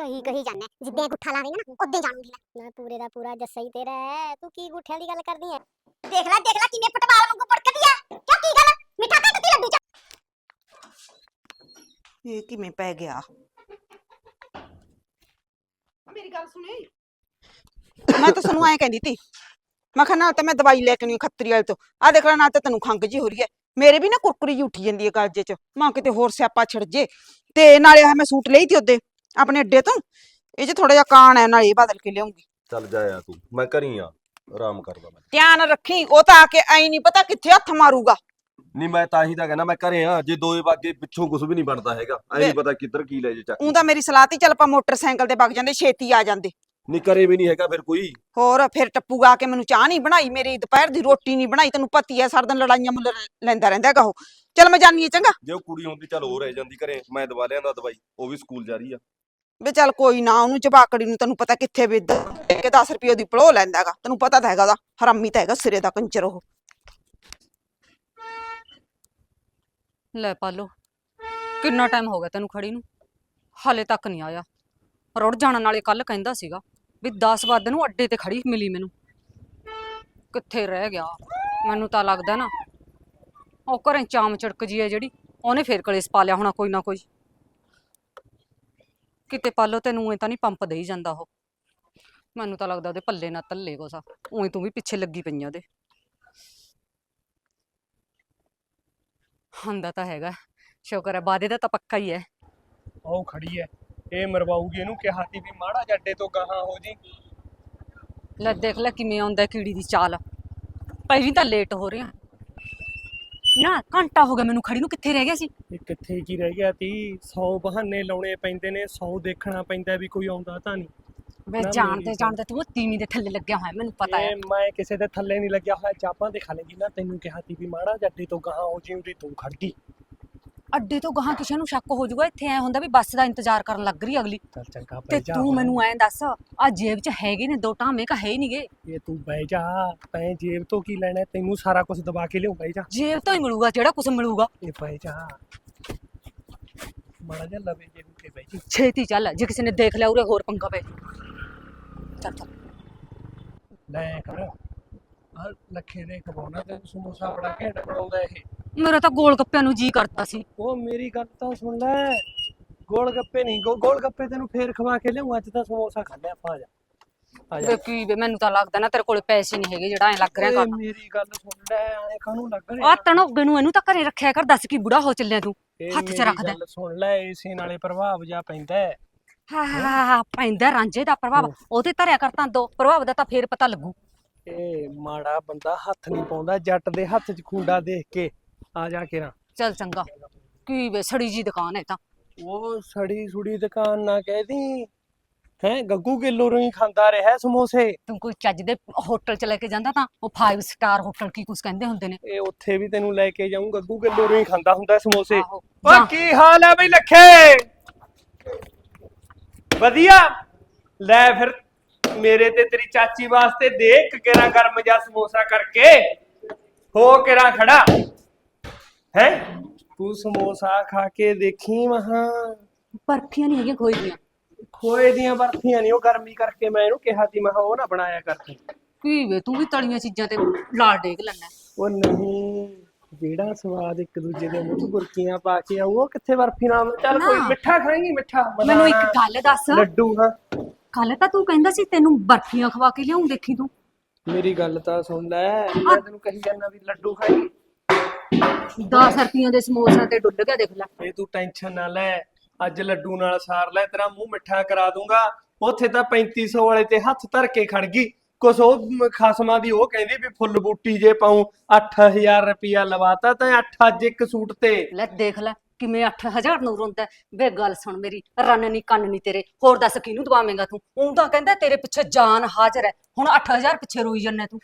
ਕਹੀ ਕਹੀ ਜਾਣਾ ਜਿੱਦਾਂ ਗੁੱਠਾ ਲਾਵੇਂਗਾ ਨਾ ਉਦੋਂ ਜਾਣੂਗੀ ਮੈਂ। ਮੈਂ ਪੂਰੇ ਦਾ ਪੂਰਾ ਜੱਸਾ ਹੀ ਤੇਰਾ ਹੈ। ਤੂੰ ਕੀ ਗੁੱਠਿਆਂ ਦੀ ਗੱਲ ਕਰਦੀ ਐ? ਦੇਖ ਲੈ ਦੇਖ ਲੈ ਕਿਵੇਂ ਫੁੱਟਬਾਲ ਵਾਂਗੂ ਪੜਕਦੀ ਐ। ਕਿਉਂ ਕੀ ਗੱਲ? ਮਿੱਠਾ ਤੇ ਦਿੱਤੀ ਲੱਡੂ ਚ। ਇਹ ਕਿਵੇਂ ਪੈ ਗਿਆ? ਮੇਰੀ ਗੱਲ ਸੁਣੀ। ਮੈਂ ਤਾਂ ਸਾਨੂੰ ਐਂ ਕਹਿੰਦੀ ਤੀ। ਮੈਂ ਕਿਹਾ ਨਾਲ ਤਾਂ ਮੈਂ ਦਵਾਈ ਲੈ ਕੇ ਨਹੀਂ ਖੱਤਰੀ ਵਾਲੇ ਤੋਂ। ਆ ਦੇਖ ਲੈ ਨਾਲ ਤਾਂ ਤੈਨੂੰ ਖੰਗ ਜੀ ਹੋ ਰਹੀ ਹੈ ਮੇਰੇ ਵੀ ਨਾ ਕੁਰਕਰੀ ਜਿਹੀ ਉੱਠੀ ਜਾਂਦੀ ਹੈ ਗਲਜੇ ਚ। ਮਾਂ ਕਿਤੇ ਹੋਰ ਸਿਆਪਾ ਛਿੜ ਜੇ। ਤੇ ਨਾਲੇ ਆ ਮੈਂ ਸੂਟ ਲਈ ਤੀ ਉਹਦੇ। ਆਪਣੇ ਅੱਡੇ ਤੋਂ? ਇਹ ਚ ਥੋੜਾ ਜਿਹਾ ਕਾਣ ਹੈ ਨਾਲ ਇਹ ਬਦਲ ਕੇ ਲਿਆਉਂਗੀ। ਚੱਲ ਜਾਇਆ ਤੂੰ ਮੈਂ ਘਰੀ ਆ ਆਰਾਮ ਕਰਦਾ ਮੈਂ। ਧਿਆਨ ਰੱਖੀ ਉਹ ਤਾਂ ਆ ਕੇ ਐਂ ਨਹੀਂ ਪਤਾ ਕਿੱਥੇ ਹੱਥ ਮਾਰੂਗਾ। ਨਹੀਂ ਮੈਂ ਤਾਂ ਹੀ ਤਾਂ ਕਹਿੰਦਾ ਮੈਂ ਘਰੇ ਆ ਜੇ ਦੋਏ ਵਾਗੇ ਪਿੱਛੋਂ ਕੁਝ ਵੀ ਨਹੀਂ ਬਣਦਾ ਹੈਗਾ। ਐ ਨਹੀਂ ਪਤਾ ਕਿੱਧਰ ਕੀ ਲੈ ਜੇ ਚੱਕ ਉਹ ਤਾਂ ਮੇਰੀ ਸਲਾਹ ਤੀ ਚੱਲ ਆਪਾਂ ਮੋਟਰਸਾਈਕਲ ਤੇ ਵਗ ਜਾਂਦੇ ਛੇਤੀ ਆ ਜਾਂਦੇ। ਨਹੀਂ ਘਰੇ ਵੀ ਨਹੀਂ ਹੈਗਾ ਫਿਰ ਕੋਈ। ਹੋਰ ਫਿਰ ਟੱਪੂਗਾ ਕੇ ਮੈਨੂੰ ਚਾਹ ਨਹੀਂ ਬਣਾਈ ਮੇਰੀ ਦੁਪਹਿਰ ਦੀ ਰੋਟੀ ਨਹੀਂ ਬਣਾਈ ਤੈਨੂੰ ਪਤੀ ਐ ਸਾਰਾ ਦਿਨ ਲੜਾਈਆਂ ਮੁੱਲ ਲੈਂਦਾ ਰਹਿੰਦਾ ਹੈਗਾ ਉਹ। ਚੱਲ ਮੈਂ ਜਾਨੀ ਆ ਚੰਗਾ। ਜੇ ਉਹ ਕੁੜੀ ਹੁੰਦੀ ਚੱਲ ਹੋ ਰਹਿ ਜਾਂਦੀ ਘਰੇ ਮੈਂ ਦਵਾ ਲਿਆਂਦਾ ਦਵਾਈ ਉਹ ਵੀ ਸਕੂਲ ਜਾ ਰਹੀ ਆ। ਵੇ ਚੱਲ ਕੋਈ ਨਾ, ਉਹਨੂੰ ਜਵਾਕੜੀ ਨੂੰ ਤੈਨੂੰ ਪਤਾ ਕਿੱਥੇ ਵੇਦ ਕਿ 10 ਰੁਪਏ ਦੀ ਪਲੋ ਲੈਂਦਾ ਤੈਨੂੰ ਪਤਾ ਤਾਂ ਹੈਗਾ ਉਹਦਾ, ਹਰਾਮੀ ਤਾਂ ਹੈਗਾ ਸਿਰੇ ਦਾ ਕੰਚਰ ਉਹ। ਲੈ ਪਾਲੋ, ਕਿੰਨਾ ਟਾਈਮ ਹੋ ਗਿਆ ਤੈਨੂੰ ਖੜੀ ਨੂੰ? ਹਾਲੇ ਤੱਕ ਨਹੀਂ ਆਇਆ। ਰੁੜ ਜਾਣ ਨਾਲੇ ਕੱਲ ਕਹਿੰਦਾ ਸੀਗਾ ਵੀ 10 ਵਜੇ ਨੂੰ ਅੱਡੇ ਤੇ ਖੜੀ ਮਿਲੀ ਮੈਨੂੰ। ਕਿੱਥੇ ਰਹਿ ਗਿਆ? ਮੈਨੂੰ ਤਾਂ ਲੱਗਦਾ ਨਾ, ਉਹ ਘਰੇ ਚਾਮ ਚੜਕ ਜੀ ਹੈ ਜਿਹੜੀ, ਉਹਨੇ ਫੇਰ ਕਲੇਸ ਪਾ ਲਿਆ ਹੋਣਾ ਕੋਈ ਨਾ ਕੋਈ। ਕਿਤੇ ਪਾਲੋ ਤੈਨੂੰ ਐ ਤਾਂ ਨਹੀਂ ਪੰਪ ਦੇਈ ਜਾਂਦਾ ਉਹ। ਮੈਨੂੰ ਤਾਂ ਲੱਗਦਾ ਉਹਦੇ ਪੱਲੇ ਨਾ ਤੱਲੇ ਕੋਸਾ ਉਹੀ ਤੂੰ ਵੀ ਪਿੱਛੇ ਲੱਗੀ ਪਈਆਂ ਉਹਦੇ। ਹੁੰਦਾ ਤਾਂ ਹੈਗਾ। ਸ਼ੁਕਰ ਹੈ ਵਾਦੇ ਦਾ ਤਾਂ ਪੱਕਾ ਹੀ ਹੈ ਉਹ ਖੜੀ ਐ। ਇਹ ਮਰਵਾਉਗੀ ਇਹਨੂੰ ਕਿਹਾ ਸੀ ਵੀ ਮਾੜਾ ਜੱਡੇ ਤੋਂ ਗਾਹਾਂ ਹੋ ਜੀ। ਲੈ ਦੇਖ ਲੈ ਕਿਵੇਂ ਆਉਂਦਾ ਕੀੜੀ ਦੀ ਚਾਲ ਪਹਿਲੀ ਤਾਂ ਲੇਟ ਹੋ ਰਿਹਾ। ਨਾ ਘੰਟਾ ਹੋ ਗਿਆ ਮੈਨੂੰ ਖੜੀ ਨੂੰ ਕਿੱਥੇ ਰਹਿ ਗਿਆ ਸੀ? ਇਹ ਕਿੱਥੇ ਕੀ ਰਹਿ ਗਿਆ ਤੀ? 100 ਬਹਾਨੇ ਲਾਉਣੇ ਪੈਂਦੇ ਨੇ 100 ਦੇਖਣਾ ਪੈਂਦਾ ਵੀ ਕੋਈ ਆਉਂਦਾ ਤਾਂ ਨਹੀਂ। ਨਾ ਜਾਣਦੇ ਮੇਰੀ ਜਾਣਦੇ ਤੂੰ ਉਹ ਤੀਵੀਂ ਦੇ ਥੱਲੇ ਲੱਗਿਆ ਹੋਇਆ ਮੈਨੂੰ ਪਤਾ ਹੈ। ਇਹ ਮੈਂ ਕਿਸੇ ਦੇ ਥੱਲੇ ਨਹੀਂ ਲੱਗਿਆ ਹੋਇਆ ਚਾਪਾਂ ਦੇ ਖਾਲੇਗੀ ਨਾ ਤੈਨੂੰ ਕਿਹਾ ਸੀ ਵੀ ਮਾੜਾ ਜੱਡੇ ਤੋਂ ਗਾਹਾਂ ਹੋ ਜੀ ਉਹਦੀ ਤੂੰ ਖੜ ਗਈ। ਅੱਡੇ ਤੋਂ ਗਾਹਾਂ ਕਿਸੇ ਨੂੰ ਸ਼ੱਕ ਹੋ ਜਾਊਗਾ ਇੱਥੇ ਐ ਹੁੰਦਾ ਵੀ ਬੱਸ ਦਾ ਇੰਤਜ਼ਾਰ ਕਰਨ ਲੱਗ ਰਹੀ ਅਗਲੀ। ਚੱਲ ਚੰਗਾ ਤੇ ਬਹਿ ਜਾ ਤੂੰ। ਮੈਨੂੰ ਐਂ ਦੱਸ ਆ ਜੇਬ 'ਚ ਹੈਗੇ ਨੇ ਦੋ ਟਾਵੇਂ ਕਾ ਹੈ ਹੀ ਨਹੀਂਗੇ ਇਹ ਤੂੰ ਬਹਿ ਜਾ ਤੈਂ ਜੇਬ ਤੋਂ ਕੀ ਲੈਣਾ ਤੈਨੂੰ ਸਾਰਾ ਕੁਝ ਦਬਾ ਕੇ ਲਿਆਉਂ ਬਹਿ ਜਾ। ਜੇਬ ਤੋਂ ਹੀ ਮਿਲੂਗਾ ਜਿਹੜਾ ਕੁਝ ਮਿਲੂਗਾ। ਇਹ ਬਹਿ ਜਾ। ਮਾੜਾ ਜਿਹਾ ਲਵੇ ਜੇ ਉੱਤੇ ਬਹਿ ਜੀ। ਛੇਤੀ ਚੱਲ ਜੇ ਕਿਸੇ ਨੇ ਦੇਖ ਲਿਆ ਉਰੇ ਹੋਰ ਪੰਗਾ ਪੈ ਚੱਲ ਚੱਲ। ਲੈ ਕਰ। ਆ ਲੱਖੇ ਦੇ ਖਵਾਉਣਾ ਤੇ ਸਮੋਸਾ ਬੜਾ ਘੈਂਟ ਬਣਾਉਂਦਾ ਇਹ। ਮੇਰਾ ਤਾਂ ਗੋਲ ਗੱਪਿਆਂ ਨੂੰ ਜੀ ਕਰਦਾ ਸੀ। ਉਹ ਮੇਰੀ ਗੱਲ ਤਾਂ ਸੁਣ ਲੈ ਗੋਲ ਗੱਪੇ ਨਹੀਂ ਗੋ- ਗੋਲ ਗੱਪੇ ਤੈਨੂੰ ਫੇਰ ਖਵਾ ਕੇ ਲਿਆਉਂ ਅੱਜ ਤਾਂ ਸਮੋਸਾ ਖਾ ਲਿਆ ਆਪਾਂ ਆ ਜਾ। ਆ ਜਾ। ਵੇ ਕੀ ਵੇ ਮੈਨੂੰ ਤਾਂ ਲੱਗਦਾ ਨਾ ਤੇਰੇ ਕੋਲ ਪੈਸੇ ਨਹੀਂ ਹੈਗੇ ਜਿਹੜਾ ਐ ਲੱਗ ਰਿਹਾ ਓਏ ਕਰਨਾ ਮੇਰੀ ਗੱਲ ਸੁਣ ਲੈ ਐ ਕਾਹਨੂੰ ਲੱਗ ਰਿਹਾ? ਆ ਤਣੋਗੇ ਨੂੰ ਇਹਨੂੰ ਤਾਂ ਘਰੇ ਰੱਖਿਆ ਕਰ ਦੱਸ ਕੀ ਬੁੜਾ ਹੋ ਚੱਲਿਆ ਤੂੰ। ਇਹ ਹੱਥ 'ਚ ਮੇਰੀ ਰੱਖਦਾ ਗੱਲ ਸੁਣ ਲੈ ਇਸੇ ਨਾਲੇ ਪ੍ਰਭਾਵ ਜਾ ਪੈਂਦਾ ਹੈ। ਹਾਂ ਹਾਂ ਹਾਂ ਪੈਂਦਾ ਰਾਂਝੇ ਦਾ ਪ੍ਰਭਾਵ। ਹੂੰ। ਉਹਤੇ ਧਰਿਆ ਕਰ ਤਾਂ ਦੋ ਪ੍ਰਭਾਵ ਦਾ ਤਾਂ ਫੇਰ ਪਤਾ ਲੱਗੂ। ਇਹ ਮਾੜਾ ਬੰਦਾ ਹੱਥ ਨਹੀਂ ਪਾਉਂਦਾ ਜੱਟ ਦੇ ਹੱਥ 'ਚ ਖੁੰਡਾ ਦੇਖ ਕੇ। ਆ ਜਾ ਕੇ ਨਾ। ਚੱਲ ਚੰਗਾ। ਕੀ ਵੇ ਸੜੀ ਜੀ ਦੁਕਾਨ ਹੈ ਤਾਂ। ਉਹ ਸੜੀ ਸੁੜੀ ਦੁਕਾਨ ਨਾ ਕਹਿਦੀ ਹੈ ਗੱਗੂ ਕਿਲੋ ਰੋਈ ਖਾਂਦਾ ਰਿਹਾ ਸਮੋਸੇ। ਤੂੰ ਕੋਈ ਚੱਜ ਦੇ ਹੋਟਲ ਚ ਲੈ ਕੇ ਜਾਂਦਾ ਤਾਂ ਉਹ 5 ਸਟਾਰ ਹੋਟਲ ਕੀ ਕੁਛ ਕਹਿੰਦੇ ਹੁੰਦੇ ਨੇ। ਇਹ ਉੱਥੇ ਵੀ ਤੈਨੂੰ ਲੈ ਕੇ ਜਾਊਂ ਗੱਗੂ ਕਿਲੋ ਰੋਈ ਖਾਂਦਾ ਹੁੰਦਾ ਸਮੋਸੇ। ਆਹੋ ਓ ਜਾਂ- ਕੀ ਹਾਲ ਹੈ ਬਈ ਲੱਖੇ? ਵਧੀਆ। ਲੈ ਫਿਰ ਮੇਰੇ ਤੇ ਤੇਰੀ ਚਾਚੀ ਵਾਸਤੇ ਦੇਖ ਕਿਹੜਾ ਗਰਮ ਜਿਹਾ ਸਮੋਸਾ ਕਰਕੇ। ਹੋ ਕਿਹੜਾ ਖੜਾ। ਹੈ? ਤੂੰ ਸਮੋਸਾ ਖਾ ਕੇ ਦੇਖੀ ਮਹਾ। ਬਰਫੀਆਂ ਨਹੀਂ ਹੈਗੀਆਂ ਕੋਈ ਦੀਆਂ। ਖੋਏ ਦੀਆਂ ਬਰਫੀਆਂ ਨਹੀਂ ਉਹ ਗਰਮੀ ਕਰਕੇ ਮੈਂ ਇਹਨੂੰ ਕਿਹਾ ਸੀ ਮਹਾ ਉਹ ਨਾ ਬਣਾਇਆ ਕਰ ਤੂੰ। ਕੀ ਵੇ ਤੂੰ ਵੀ ਤਲੀਆਂ ਚੀਜ਼ਾਂ ਤੇ ਲਾਲ ਡੇਗ ਲੈਣਾ ਉਹ ਨਹੀਂ ਜਿਹੜਾ ਸਵਾਦ ਇੱਕ ਦੂਜੇ ਦੇ ਮੂੰਹ 'ਚ ਗੁਰਕੀਆਂ ਪਾ ਕੇ ਆਊ ਉਹ ਕਿੱਥੇ ਬਰਫੀ ਨਾਲ ਚੱਲ ਕੋਈ। ਮਿੱਠਾ ਖਾਏਂਗੀ ਮਿੱਠਾ ਮੈਨੂੰ ਇੱਕ ਗੱਲ ਦੱਸ। ਲੱਡੂ ਹਾਂ। ਕੱਲ ਤਾਂ ਤੂੰ ਕਹਿੰਦਾ ਸੀ ਤੈਨੂੰ ਬਰਫੀਆਂ ਖਵਾ ਕੇ ਲਿਆਉਂ ਦੇਖੀ ਤੂੰ। ਮੇਰੀ ਗੱਲ ਤਾਂ ਸੁਣ ਲੈ ਮੈਂ ਤੈਨੂੰ ਕਹੀ ਜਾਂਦਾ ਵੀ ਲੱਡੂ ਖਾਈ 10 ਰੁਪਈਆਂ ਦੇ ਸਮੋਸਾ ਤੇ ਡੁੱਲ ਗਿਆ ਦੇਖ ਲੈ। ਇਹ ਤੂੰ ਟੈਨਸ਼ਨ ਨਾ ਲੈ ਅੱਜ ਲੱਡੂ ਨਾਲ ਸਾਰ ਲੈ ਤੇਰਾ ਮੂੰਹ ਮਿੱਠਾ ਕਰਾ ਦੂੰਗਾ। ਉੱਥੇ ਤਾਂ 3500 ਵਾਲੇ ਤੇ ਹੱਥ ਧਰ ਕੇ ਖੜ ਗਈ। ਕੁਛ ਉਹ ਮ- ਖਸਮਾਂ ਦੀ ਉਹ ਕਹਿੰਦੀ ਵੀ ਫੁੱਲ ਬੂਟੀ ਜੇ ਪਾਉ 8000 ਰੁਪਿਆ ਲਵਾਤਾ ਤਾਂ 8 ਅੱਜ ਇੱਕ ਸੂਟ ਤੇ। ਲੈ ਦੇਖ ਲੈ ਕਿਵੇਂ 8000 ਨੂੰ ਰੋਂਦਾ ਹੈ। ਵੇ ਗੱਲ ਸੁਣ ਮੇਰੀ ਰੰਨ ਨਹੀਂ ਕੰਨ ਨਹੀਂ ਤੇਰੇ। ਹੋਰ ਦੱਸ ਕਿਹਨੂੰ ਦਵਾਵੇਂਗਾ ਤੂੰ? ਉਹ ਤਾਂ ਕਹਿੰਦਾ ਤੇਰੇ ਪਿੱਛੇ ਜਾਨ ਹਾਜ਼ਰ ਹੈ। ਹੁਣ 8000 ਪਿੱਛੇ ਰੋਈ ਜੰਨੇ ਤੂੰ।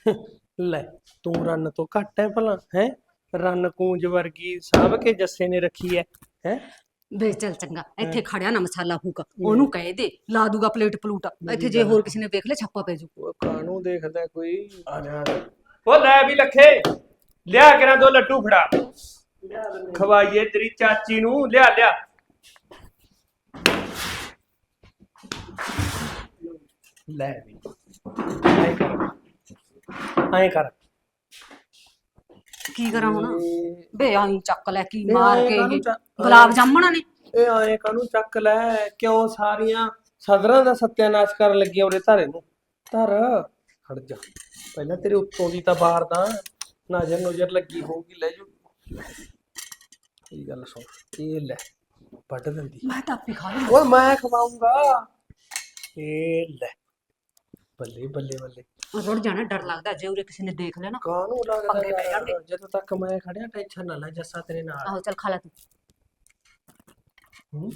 ਲੈ ਤੂੰ ਰੰਨ ਤੋਂ ਘੱਟ ਹੈ ਭਲਾ ਹੈ? ਰੰਨ ਕੂੰਜ ਵਰਗੀ ਸਾਂਭ ਕੇ ਜੱਸੇ ਨੇ ਰੱਖੀ ਹੈ ਹੈ? ਵੇ ਚੱਲ ਚੰਗਾ ਇੱਥੇ ਖੜਿਆ ਨਾ ਮਸਾਲਾ ਫੂਕ ਉਹਨੂੰ ਕਹਿ ਦੇ ਲਾ ਦੂਗਾ ਪਲੇਟ ਪਲੂਟ ਇੱਥੇ ਜੇ ਹੋਰ ਕਿਸੇ ਨੇ ਵੇਖ ਲਿਆ ਛਾਪਾ ਪੈ ਜੂ। ਉਹ ਕਾਨੂੰ ਦੇਖਦਾ ਕੋਈ? ਆ ਜਾ ਉਹ ਲੈ ਵੀ ਲੱਖੇ ਲਿਆ ਕੇ ਨਾ ਦੋ ਲੱਡੂ ਫੜਾ। ਖਵਾਈਏ ਤੇਰੀ ਚਾਚੀ ਨੂੰ ਲਿਆ ਲਿਆ। ਲੈ ਵੀ। ਐਂ ਕਰ। ਐਂ ਕਰ। ਕੀ ਕਰਾਂ ਹੁਣ? ਬੇ ਆਈ ਚੱਕ ਲੈ ਕੀ ਮਾਰ ਕੇ ਇਹ ਗੁਲਾਬ ਜਾਮਣਾ ਨੇ? ਇਹ ਆਏ ਕਾਹਨੂੰ ਚੱਕ ਲੈ? ਕਿਉਂ ਸਾਰੀਆਂ ਸਦਰਾਂ ਦਾ ਸਤਿਆਨਾਸ਼ ਕਰਨ ਲੱਗੀ ਉਹਦੇ ਧਾਰੇ ਨੂੰ? ਧਰ ਖੜ ਜਾ। ਪਹਿਲਾਂ ਤੇਰੇ ਉੱਤੋਂ ਦੀ ਤਾਂ ਬਾਹਰ ਦਾ ਨਜ਼ਰ ਨਜ਼ਰ ਲੱਗੀ ਹੋਊਗੀ ਲੈ ਜੂ। ਇਹ ਗੱਲ ਸੁਣ ਇਹ ਲੈ ਵੱਢ ਦਿੰਦੀ। ਮੈਂ ਤਾਂ ਆਪੇ ਖਾ ਲੂੰ ਓਏ ਮੈਂ ਖਵਾਉਂਗਾ ਇਹ ਲੈ ਬੱਲੇ ਬੱਲੇ ਬੱਲੇ। ਰੁੜ ਜਾਣਾ ਡਰ ਲੱਗਦਾ ਜੇ ਉਰੇ ਕਿਸੇ ਨੇ ਦੇਖ ਲਿਆ ਨਾ ਕਾਹਨੂੰ ਲੱਗਦਾ ਪੰਗੇ ਪੈ ਜਾਣਗੇ। ਜਦੋਂ ਤੱਕ ਮੈਂ ਖੜਿਆ ਟੈਨਸ਼ਨ ਨਾ ਲੈ ਜੱਸਾ ਤੇਰੇ ਨਾਲ। ਆਹੋ ਚੱਲ ਖਾ ਲੈ ਤੂੰ। ਹੂੰ।